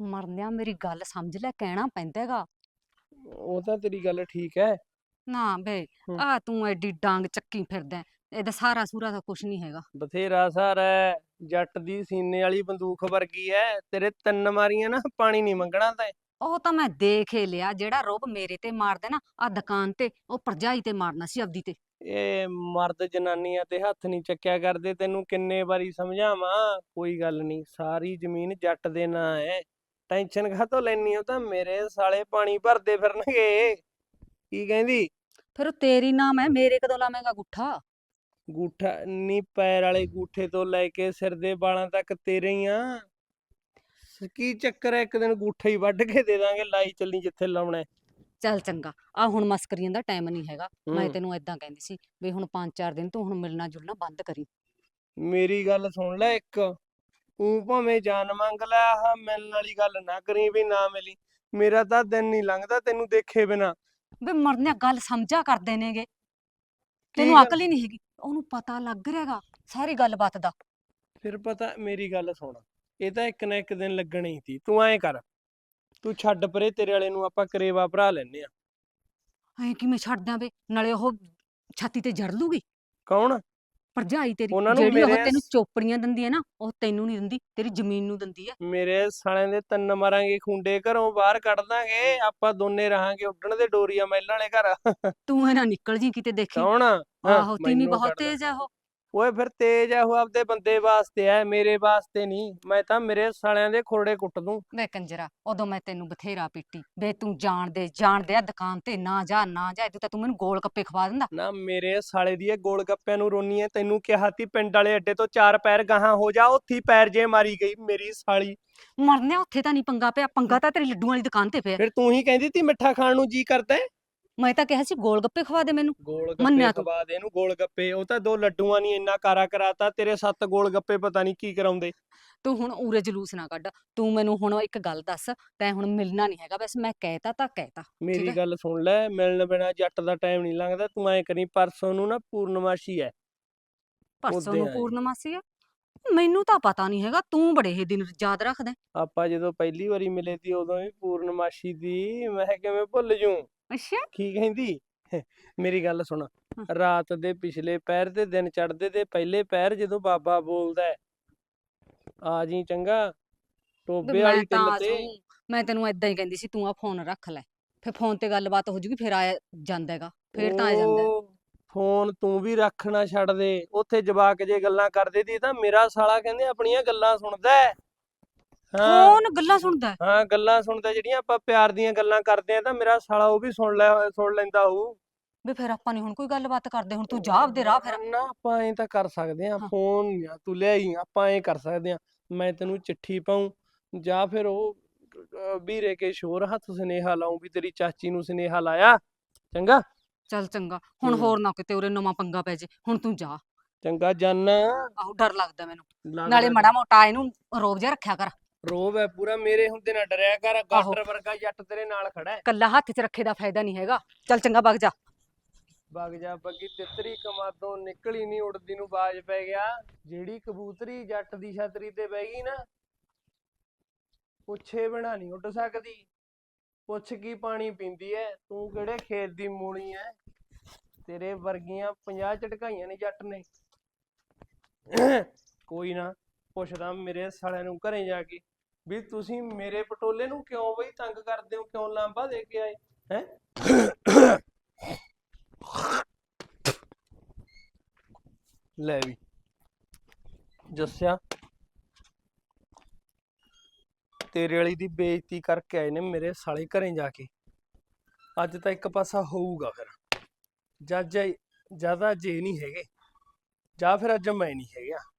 ਮਰਨਿਆ ਮੇਰੀ ਗੱਲ ਸਮਝ ਲੈ ਕਹਿਣਾ ਪੈਂਦਾ ਹੈਗਾ। ਉਹ ਤਾਂ ਤੇਰੀ ਗੱਲ ਠੀਕ ਹੈ। ਨਾ ਬੇ ਹੂੰ। ਆ ਤੂੰ ਐਡੀ ਡਾਂਗ ਚੱਕੀ ਫਿਰਦਾ ਹੈ। ਇਹਦਾ ਸਾਰਾ ਸੂਰਾ ਤਾਂ ਕੁਛ ਨਹੀਂ ਹੈਗਾ। ਬਥੇਰਾ ਸਾਰਾ ਹੈ ਜੱਟ ਦੀ ਸੀਨੇ ਵਾਲੀ ਬੰਦੂਕ ਵਰਗੀ ਐ ਤੇਰੇ ਤਿੰਨ ਮਾਰੀਆਂ ਨਾ ਪਾਣੀ ਨਹੀਂ ਮੰਗਣਾ ਤਾਂ। ਉਹ ਤਾਂ ਮੈਂ ਦੇਖ ਹੀ ਲਿਆ ਜਿਹੜਾ ਰੋਬ ਮੇਰੇ ਤੇ ਮਾਰਦਾ ਨਾ ਆ ਦੁਕਾਨ ਤੇ ਉਹ ਭਰਜਾਈ ਤੇ ਮਾਰਨਾ ਸੀ ਆਪਦੀ ਤੇ। ਇਹ ਮਰਦ ਜਨਾਨੀਆਂ ਤੇ ਹੱਥ ਨਹੀਂ ਚੱਕਿਆ ਕਰਦੇ ਤੈਨੂੰ ਕਿੰਨੇ ਵਾਰੀ ਸਮਝਾਵਾਂ? ਕੋਈ ਗੱਲ ਨਹੀਂ ਸਾਰੀ ਜ਼ਮੀਨ ਜੱਟ ਦੇ ਨਾਂ ਹੈ। ਟੈਨਸ਼ਨ ਕਾਹਤੋਂ ਲੈਣੀ ਉਹ ਤਾਂ ਮੇਰੇ ਸਾਲੇ ਪਾਣੀ ਭਰਦੇ ਫਿਰਨਗੇ। ਕੀ ਕਹਿੰਦੀ? ਫਿਰ ਉਹ ਤੇਰੀ ਨਾਮ ਹੈ ਮੇਰੇ ਕਦੋਂ ਲਾਵੇਂਗਾ ਗੁੱਠਾ? ਗੂਠਾ ਨੀ ਪੈਰ ਵਾਲੇ ਗੂਠੇ ਤੋਂ ਲੈ ਕੇ ਸਿਰ ਦੇ ਵਾਲਾਂ ਤੱਕ ਤੇਰੇ ਹੀ ਆ। ਸ- ਕੀ ਚੱਕਰ ਹੈ ਇੱਕ ਦਿਨ ਗੂਠਾ ਹੀ ਵੱਢ ਕੇ ਦੇ ਦਾਂਗੇ ਲਾਈ ਚੱਲੀ ਜਿੱਥੇ ਲਾਉਣਾ ਹੈ। ਚੱਲ ਚੰਗਾ ਆ ਹੁਣ ਮਸਕਰੀਆਂ ਦਾ ਟਾਈਮ ਨਹੀਂ ਹੈਗਾ। ਮੈਂ ਹੂੰ। ਤੈਨੂੰ ਏਦਾਂ ਕਹਿੰਦੀ ਸੀ ਵੀ ਹੁਣ 5-4 ਦਿਨ ਤੂੰ ਹੁਣ ਮਿਲਣਾ ਜੁਲਣਾ ਬੰਦ ਕਰੀ। ਮੇਰੀ ਗੱਲ ਸੁਣ ਲੈ ਇੱਕ। ਤੂੰ ਭਾਵੇਂ ਜਾਨ ਮੰਗ ਲੈ ਆਹ ਮਿਲਣ ਵਾਲੀ ਗੱਲ ਨਾ ਕਰੀ ਵੀ ਨਾ ਮਿਲੀ। ਮੇਰਾ ਤਾਂ ਦਿਨ ਨਹੀਂ ਲੰਘਦਾ ਤੈਨੂੰ ਦੇਖੇ ਬਿਨਾ। ਵੇ ਮਰਨਿਆ ਗੱਲ ਸਮਝਾ ਕਰਦੇ ਨੇਗੇ। ਤੈਨੂੰ? ਅਕਲ ਹੀ ਨਹੀਂ ਹੈਗੀ। ਉਹਨੂੰ ਪਤਾ ਲੱਗ ਰਿਹਾਗਾ ਸਾਰੀ ਗੱਲਬਾਤ ਦਾ। ਫਿਰ ਪਤਾ ਮੇਰੀ ਗੱਲ ਸੁਣ। ਇਹ ਤਾਂ ਇੱਕ ਨਾ ਇੱਕ ਦਿਨ ਲੱਗਣਾ ਹੀ ਸੀ। ਤੂੰ ਐਂ ਕਰ। ਤੂੰ ਛੱਡ ਪਰੇ ਤੇਰੇ ਵਾਲੇ ਨੂੰ ਆਪਾਂ ਕਰੇਵਾ ਭਰਾ ਲੈਨੇ ਆ। ਐ ਕਿਵੇਂ ਛੱਡਦਾ ਵੇ ਨਾਲੇ ਉਹ ਛਾਤੀ ਤੇ ਜੜ ਲੂਗੀ। ਕੌਣ? ਭਰਜਾਈ ਤੇਰੀ ਉਹਨਾਂ ਨੂੰ ਜਿਹੜੀ ਉਹ ਮੇਰੇ ਤੈਨੂੰ ਚੋਪੜੀਆਂ ਦਿੰਦੀ ਹੈ ਨਾ ਉਹ ਤੈਨੂੰ ਨਹੀਂ ਦਿੰਦੀ ਤੇਰੀ ਜ਼ਮੀਨ ਨੂੰ ਦਿੰਦੀ ਹੈ। ਮੇਰੇ ਸਾਲਿਆਂ ਦੇ ਤਿੰਨ ਮਾਰਾਂਗੇ ਖੁੰਡੇ ਘਰੋਂ ਬਾਹਰ ਕੱਢ ਦਾਂਗੇ ਆਪਾਂ ਦੋਨੇ ਰਹਾਂਗੇ ਉੱਡਣ ਦੇ ਡੋਰੀਆਂ ਮਹਿਲਾਂ ਵਾਲੇ ਘਰ। ਤੂੰ ਇਹ ਨਾ ਨਿਕਲ ਜੀ ਕਿਤੇ ਦੇਖੀ। ਕੌਣ ਹਾਂ, ਆਹੋ ਤੀਵੀਂ ਮੈਨੂੰ ਬਹੁਤ ਕੱਢ ਦਾਂ। ਤੇਜ਼ ਹੈ ਉਹ। ਓਏ ਫਿਰ ਤੇਜ ਆ ਉਹ ਆਪਦੇ ਬੰਦੇ ਵਾਸਤੇ ਐ ਮੇਰੇ ਵਾਸਤੇ ਨਹੀਂ। ਮੈਂ ਤਾਂ ਮੇਰੇ ਸਾਲਿਆਂ ਦੇ ਖੋੜੇ ਕੁੱਟ ਦੂੰ। ਵੇ ਕੰਜਰਾ ਉਦੋਂ ਮੈਂ ਤੈਨੂੰ ਬਥੇਰਾ ਪੀਟੀ। ਵੇ ਤੂੰ ਜਾਣ ਦੇ ਜਾਣ ਦੇ ਆ ਦੁਕਾਨ ਤੇ ਨਾ ਜਾ ਨਾ ਜਾ ਇਦੋਂ ਤਾਂ ਤੂੰ ਮੈਨੂੰ ਗੋਲ ਗੱਪੇ ਖਵਾ ਦਿੰਦਾ। ਨਾ ਮੇਰੇ ਸਾਲੇ ਦੀ ਇਹ ਗੋਲ ਗੱਪਿਆਂ ਨੂੰ ਰੋਨੀ ਐ ਤੈਨੂੰ ਕਿਹਾ ਤੀ ਪਿੰਡ ਵਾਲੇ ਅੱਡੇ ਤੋਂ ਚਾਰ ਪੈਰ ਗਾਹਾਂ ਹੋ ਜਾ ਉੱਥੀ ਪੈਰ ਜੇ ਮਾਰੀ ਗਈ ਮੇਰੀ ਸਾਲੀ। ਮਰਨਿਆ ਉੱਥੇ ਤਾਂ ਨਹੀਂ ਪੰਗਾ ਪਿਆ ਪੰਗਾ ਤਾਂ ਤੇਰੀ ਲੱਡੂਆਂ ਵਾਲੀ ਦੁਕਾਨ ਤੇ ਪਿਆ। ਫਿਰ ਤੂੰ ਹੀ ਕਹਿੰਦੀ ਤੀ ਮਿੱਠਾ ਖਾਣ ਨੂੰ ਜੀ ਕਰਦਾ ਹੈ? ਮੈਂ ਤਾਂ ਕਿਹਾ ਸੀ ਗੋਲ ਗੱਪੇ ਖਵਾ ਦੇ ਮੈਨੂੰ। ਗੋਲ ਗੱਪੇ ਮੰਨਿਆ ਤੂੰ। ਖਵਾ ਦੇ ਇਹਨੂੰ ਗੋਲ ਗੱਪੇ। ਉਹ ਤਾਂ ਦੋ ਲੱਡੂਆਂ ਨਹੀਂ ਇੰਨਾ ਕਾਰਾ ਕਰਾਤਾ ਤੇਰੇ ਸੱਤ ਗੋਲ ਗੱਪੇ ਪਤਾ ਨਹੀਂ ਕੀ ਕਰਾਉਂਦੇ। ਤੂੰ ਹੁਣ ਉਰੇ ਜਲੂਸ ਨਾ ਕੱਢ। ਤੂੰ ਮੈਨੂੰ ਹੁਣ ਇੱਕ ਗੱਲ ਦੱਸ ਤੈਂ ਹੁਣ ਮਿਲਣਾ ਨਹੀਂ ਹੈਗਾ ਬਸ ਮੈਂ ਕਹਿਤਾ ਤਾਂ ਕਹਿਤਾ ਮੇਰੀ ਹੈ। ਗੱਲ ਸੁਣ ਲੈ ਮਿਲਣ ਬਿਨਾ ਜੱਟ ਦਾ ਟਾਈਮ ਨਹੀਂ ਲੰਘਦਾ। ਤੂੰ ਐਂ ਕਰੀ ਪਰਸੋਂ ਨੂੰ ਨਾ ਪੂਰਨਮਾਸ਼ੀ ਐ। ਪਰਸੋਂ ਨੂੰ। ਪੂਰਨਮਾਸੀ ਹੈ ਮੈਨੂੰ ਤਾਂ ਪਤਾ ਨਹੀਂ ਹੈਗਾ ਤੂੰ ਬੜੇ ਇਹ ਦਿਨ ਯਾਦ ਰੱਖਦਾ ਹੈ। ਆਪਾਂ ਜਦੋਂ ਪਹਿਲੀ ਵਾਰੀ ਮਿਲੇ ਤੀ ਉਦੋਂ ਵੀ ਪੂਰਨਮਾਸ਼ੀ ਦੀ। ਮੈਂ ਕਿਵੇਂ ਭੁੱਲ ਜੂੰ? ਅੱਛਾ ਕੀ ਕਹਿੰਦੀ ਮੇਰੀ ਗੱਲ ਸੁਣ ਰਾਤ ਦੇ ਪਿਛਲੇ ਪੈਰ ਤੇ ਦਿਨ ਚੜ੍ਹਦੇ ਤੇ ਪਹਿਲੇ ਪੈਰ ਜਦੋਂ ਬਾਬਾ ਬੋਲਦਾ ਹੈ, ਆ ਜੀ ਚੰਗਾ ਵੀ ਟੋਬੇ ਮੈਂ ਵਾਲੀ ਤਾਂ ਟਿੱਲ ਤੇ। ਮੈਂ ਤੈਨੂੰ ਏਦਾਂ ਹੀ ਕਹਿੰਦੀ ਸੀ ਤੂੰ ਆ ਫੋਨ ਰੱਖ ਲੈ ਫਿਰ ਫੋਨ ਤੇ ਗੱਲਬਾਤ ਹੋ ਜੂਗੀ ਫਿਰ ਆ ਜਾਂਦਾ ਹੈਗਾ ਫਿਰ ਤਾਂ ਆ ਜਾਂਦਾ ਹੈ। ਉਹ ਫੋਨ ਤੂੰ ਵੀ ਰੱਖਣਾ ਛੱਡ ਦੇ ਉੱਥੇ ਜਵਾਕ ਜੇ ਗੱਲਾਂ ਕਰਦੇ ਦੀ ਤਾਂ ਮੇਰਾ ਸਾਲਾ ਕਹਿੰਦੇ ਆਪਣੀਆਂ ਗੱਲਾਂ ਸੁਣਦਾ ਹੈ। ਹਾਂ। ਫੋਨ ਗੱਲਾਂ ਸੁਣਦਾ ਹੈ। ਹਾਂ ਗੱਲਾਂ ਸੁਣਦਾ ਜਿਹੜੀਆਂ ਆਪਾਂ ਪਿਆਰ ਦੀਆਂ ਗੱਲਾਂ ਕਰਦੇ ਆ ਤਾਂ ਮੇਰਾ ਸਾਲਾ ਉਹ ਵੀ ਸੁਣ ਲੈ ਸੁਣ ਲੈਂਦਾ ਹੋਊ। ਵੀ ਫਿਰ ਆਪਾਂ ਨਹੀਂ ਹੁਣ ਕੋਈ ਗੱਲਬਾਤ ਕਰਦੇ ਹੁਣ ਤੂੰ ਜਾ ਆਪਦੇ ਰਾਹ ਫਿਰ। ਨਾ ਆਪਾਂ ਐਂ ਤਾਂ ਕਰ ਸਕਦੇ ਆ ਹਾਂ। ਫੋਨ ਨੀ ਆ, ਤੂੰ ਲਿਆਈ ਆਪਾਂ ਐਂ ਕਰ ਸਕਦੇ ਆ ਮੈਂ ਤੈਨੂੰ ਚਿੱਠੀ ਪਾਉਂ ਜਾਂ ਫਿਰ ਉਹ ਅਹ, ਵੀਰੇ ਕੇ ਸ਼ੋਰ ਹੱਥ ਸੁਨੇਹਾ ਲਾਉਂ ਵੀ ਤੇਰੀ ਚਾਚੀ ਨੂੰ ਸੁਨੇਹਾ ਲਾਇਆ। ਚੰਗਾ? ਚੱਲ ਚੰਗਾ ਹੁਣ ਹੂੰ। ਹੋਰ ਨਾ ਕਿਤੇ ਉਰੇ ਨਵਾਂ ਪੰਗਾ ਪੈ ਜੇ ਹੁਣ ਤੂੰ ਜਾ। ਚੰਗਾ ਜਾਨਾ। ਆਹੋ ਡਰ ਲੱਗਦਾ ਮੈਨੂੰ। ਨਾਲੇ। ਮੜਾ ਮੋਟਾ ਇਹਨੂੰ ਰੋਬ ਜਿਹਾ ਰੱਖਿਆ ਕਰ। ਰੋਬ ਹੈ ਪੂਰਾ ਮੇਰੇ ਹੁੰਦੇ ਨਾ ਡਰਿਆ ਕਰ। ਗਾਟਰ ਵਰਗਾ ਜੱਟ ਤੇਰੇ ਨਾਲ ਖੜਾ ਹੈ। ਕੱਲਾ ਹੱਥ 'ਚ ਰੱਖੇ ਦਾ ਫਾਇਦਾ ਨਹੀਂ ਹੈਗਾ। ਚੱਲ ਚੰਗਾ ਵਗ ਜਾ। ਵਗ ਜਾ ਬੱਗੀ ਤਿੱਤਰੀ ਕਮਾਦੋਂ ਨਿਕਲੀ ਨਹੀਂ ਉੜਦੀ ਨੂੰ ਬਾਜ ਪੈ ਗਿਆ। ਜਿਹੜੀ ਕਬੂਤਰੀ ਜੱਟ ਦੀ ਛਤਰੀ ਤੇ ਬਹਿ ਗਈ ਨਾ ਪੁੱਛੇ ਬਿਨਾ ਨਹੀਂ ਉੱਡ ਸਕਦੀ। ਪੁੱਛ ਕੀ ਪਾਣੀ ਪੀਂਦੀ ਐ ਤੂੰ ਕਿਹੜੇ ਖੇਤ ਦੀ ਮੂਣੀ ਐ ਤੇਰੇ ਵਰਗੀਆਂ 50 ਝਟਕਾਈਆਂ ਨੇ ਜੱਟ ਨੇ। ਕੋਈ ਨਾ ਪੁੱਛਦਾ ਮੇਰੇ ਸਾਲਿਆਂ ਨੂੰ ਘਰੇ ਜਾ ਕੇ। ਵੀ ਤੁਸੀਂ ਮੇਰੇ ਪਟੋਲੇ ਨੂੰ ਕਿਉਂ ਬਈ ਤੰਗ ਕਰਦੇ ਹੋ? ਕਿਉਂ ਲਾਂਬਾ ਦੇ ਕੇ ਆਏ? ਹੈ? ਲੈ ਵੀ। ਜੱਸਿਆ, ਤੇਰੇ ਵਾਲੀ ਦੀ ਬੇਇੱਜ਼ਤੀ ਕਰਕੇ ਆਏ ਨੇ ਮੇਰੇ ਸਾਲੇ ਘਰੇ ਜਾ ਕੇ। ਅੱਜ ਤਾਂ ਇੱਕ ਪਾਸਾ ਹੋਊਗਾ ਫਿਰ। ਜੱਜ ਜ਼ਿਆਦਾ ਜੇ ਨਹੀਂ ਹੈਗੇ। ਜਾਂ ਫਿਰ ਅੱਜ ਮੈਂ ਨਹੀਂ ਹੈਗਾ।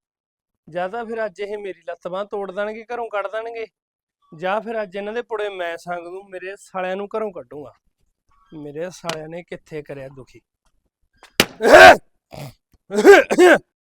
ਜਾਂ ਤਾਂ ਫਿਰ ਅੱਜ ਇਹ ਮੇਰੀ ਲੱਤ ਬਾਂਹ ਤੋੜ ਦੇਣਗੇ, ਘਰੋਂ ਕੱਢ ਦੇਣਗੇ। ਜਾਂ ਫਿਰ ਅੱਜ ਇਹਨਾਂ ਦੇ ਪੁੜੇ ਮੈਂ ਸੰਗ ਨੂੰ ਮੇਰੇ ਸਾਲਿਆਂ ਨੂੰ ਘਰੋਂ ਕੱਢੂਗਾ। ਮੇਰੇ ਸਾਲਿਆਂ ਨੇ ਕਿੱਥੇ ਕਰਿਆ ਦੁਖੀ?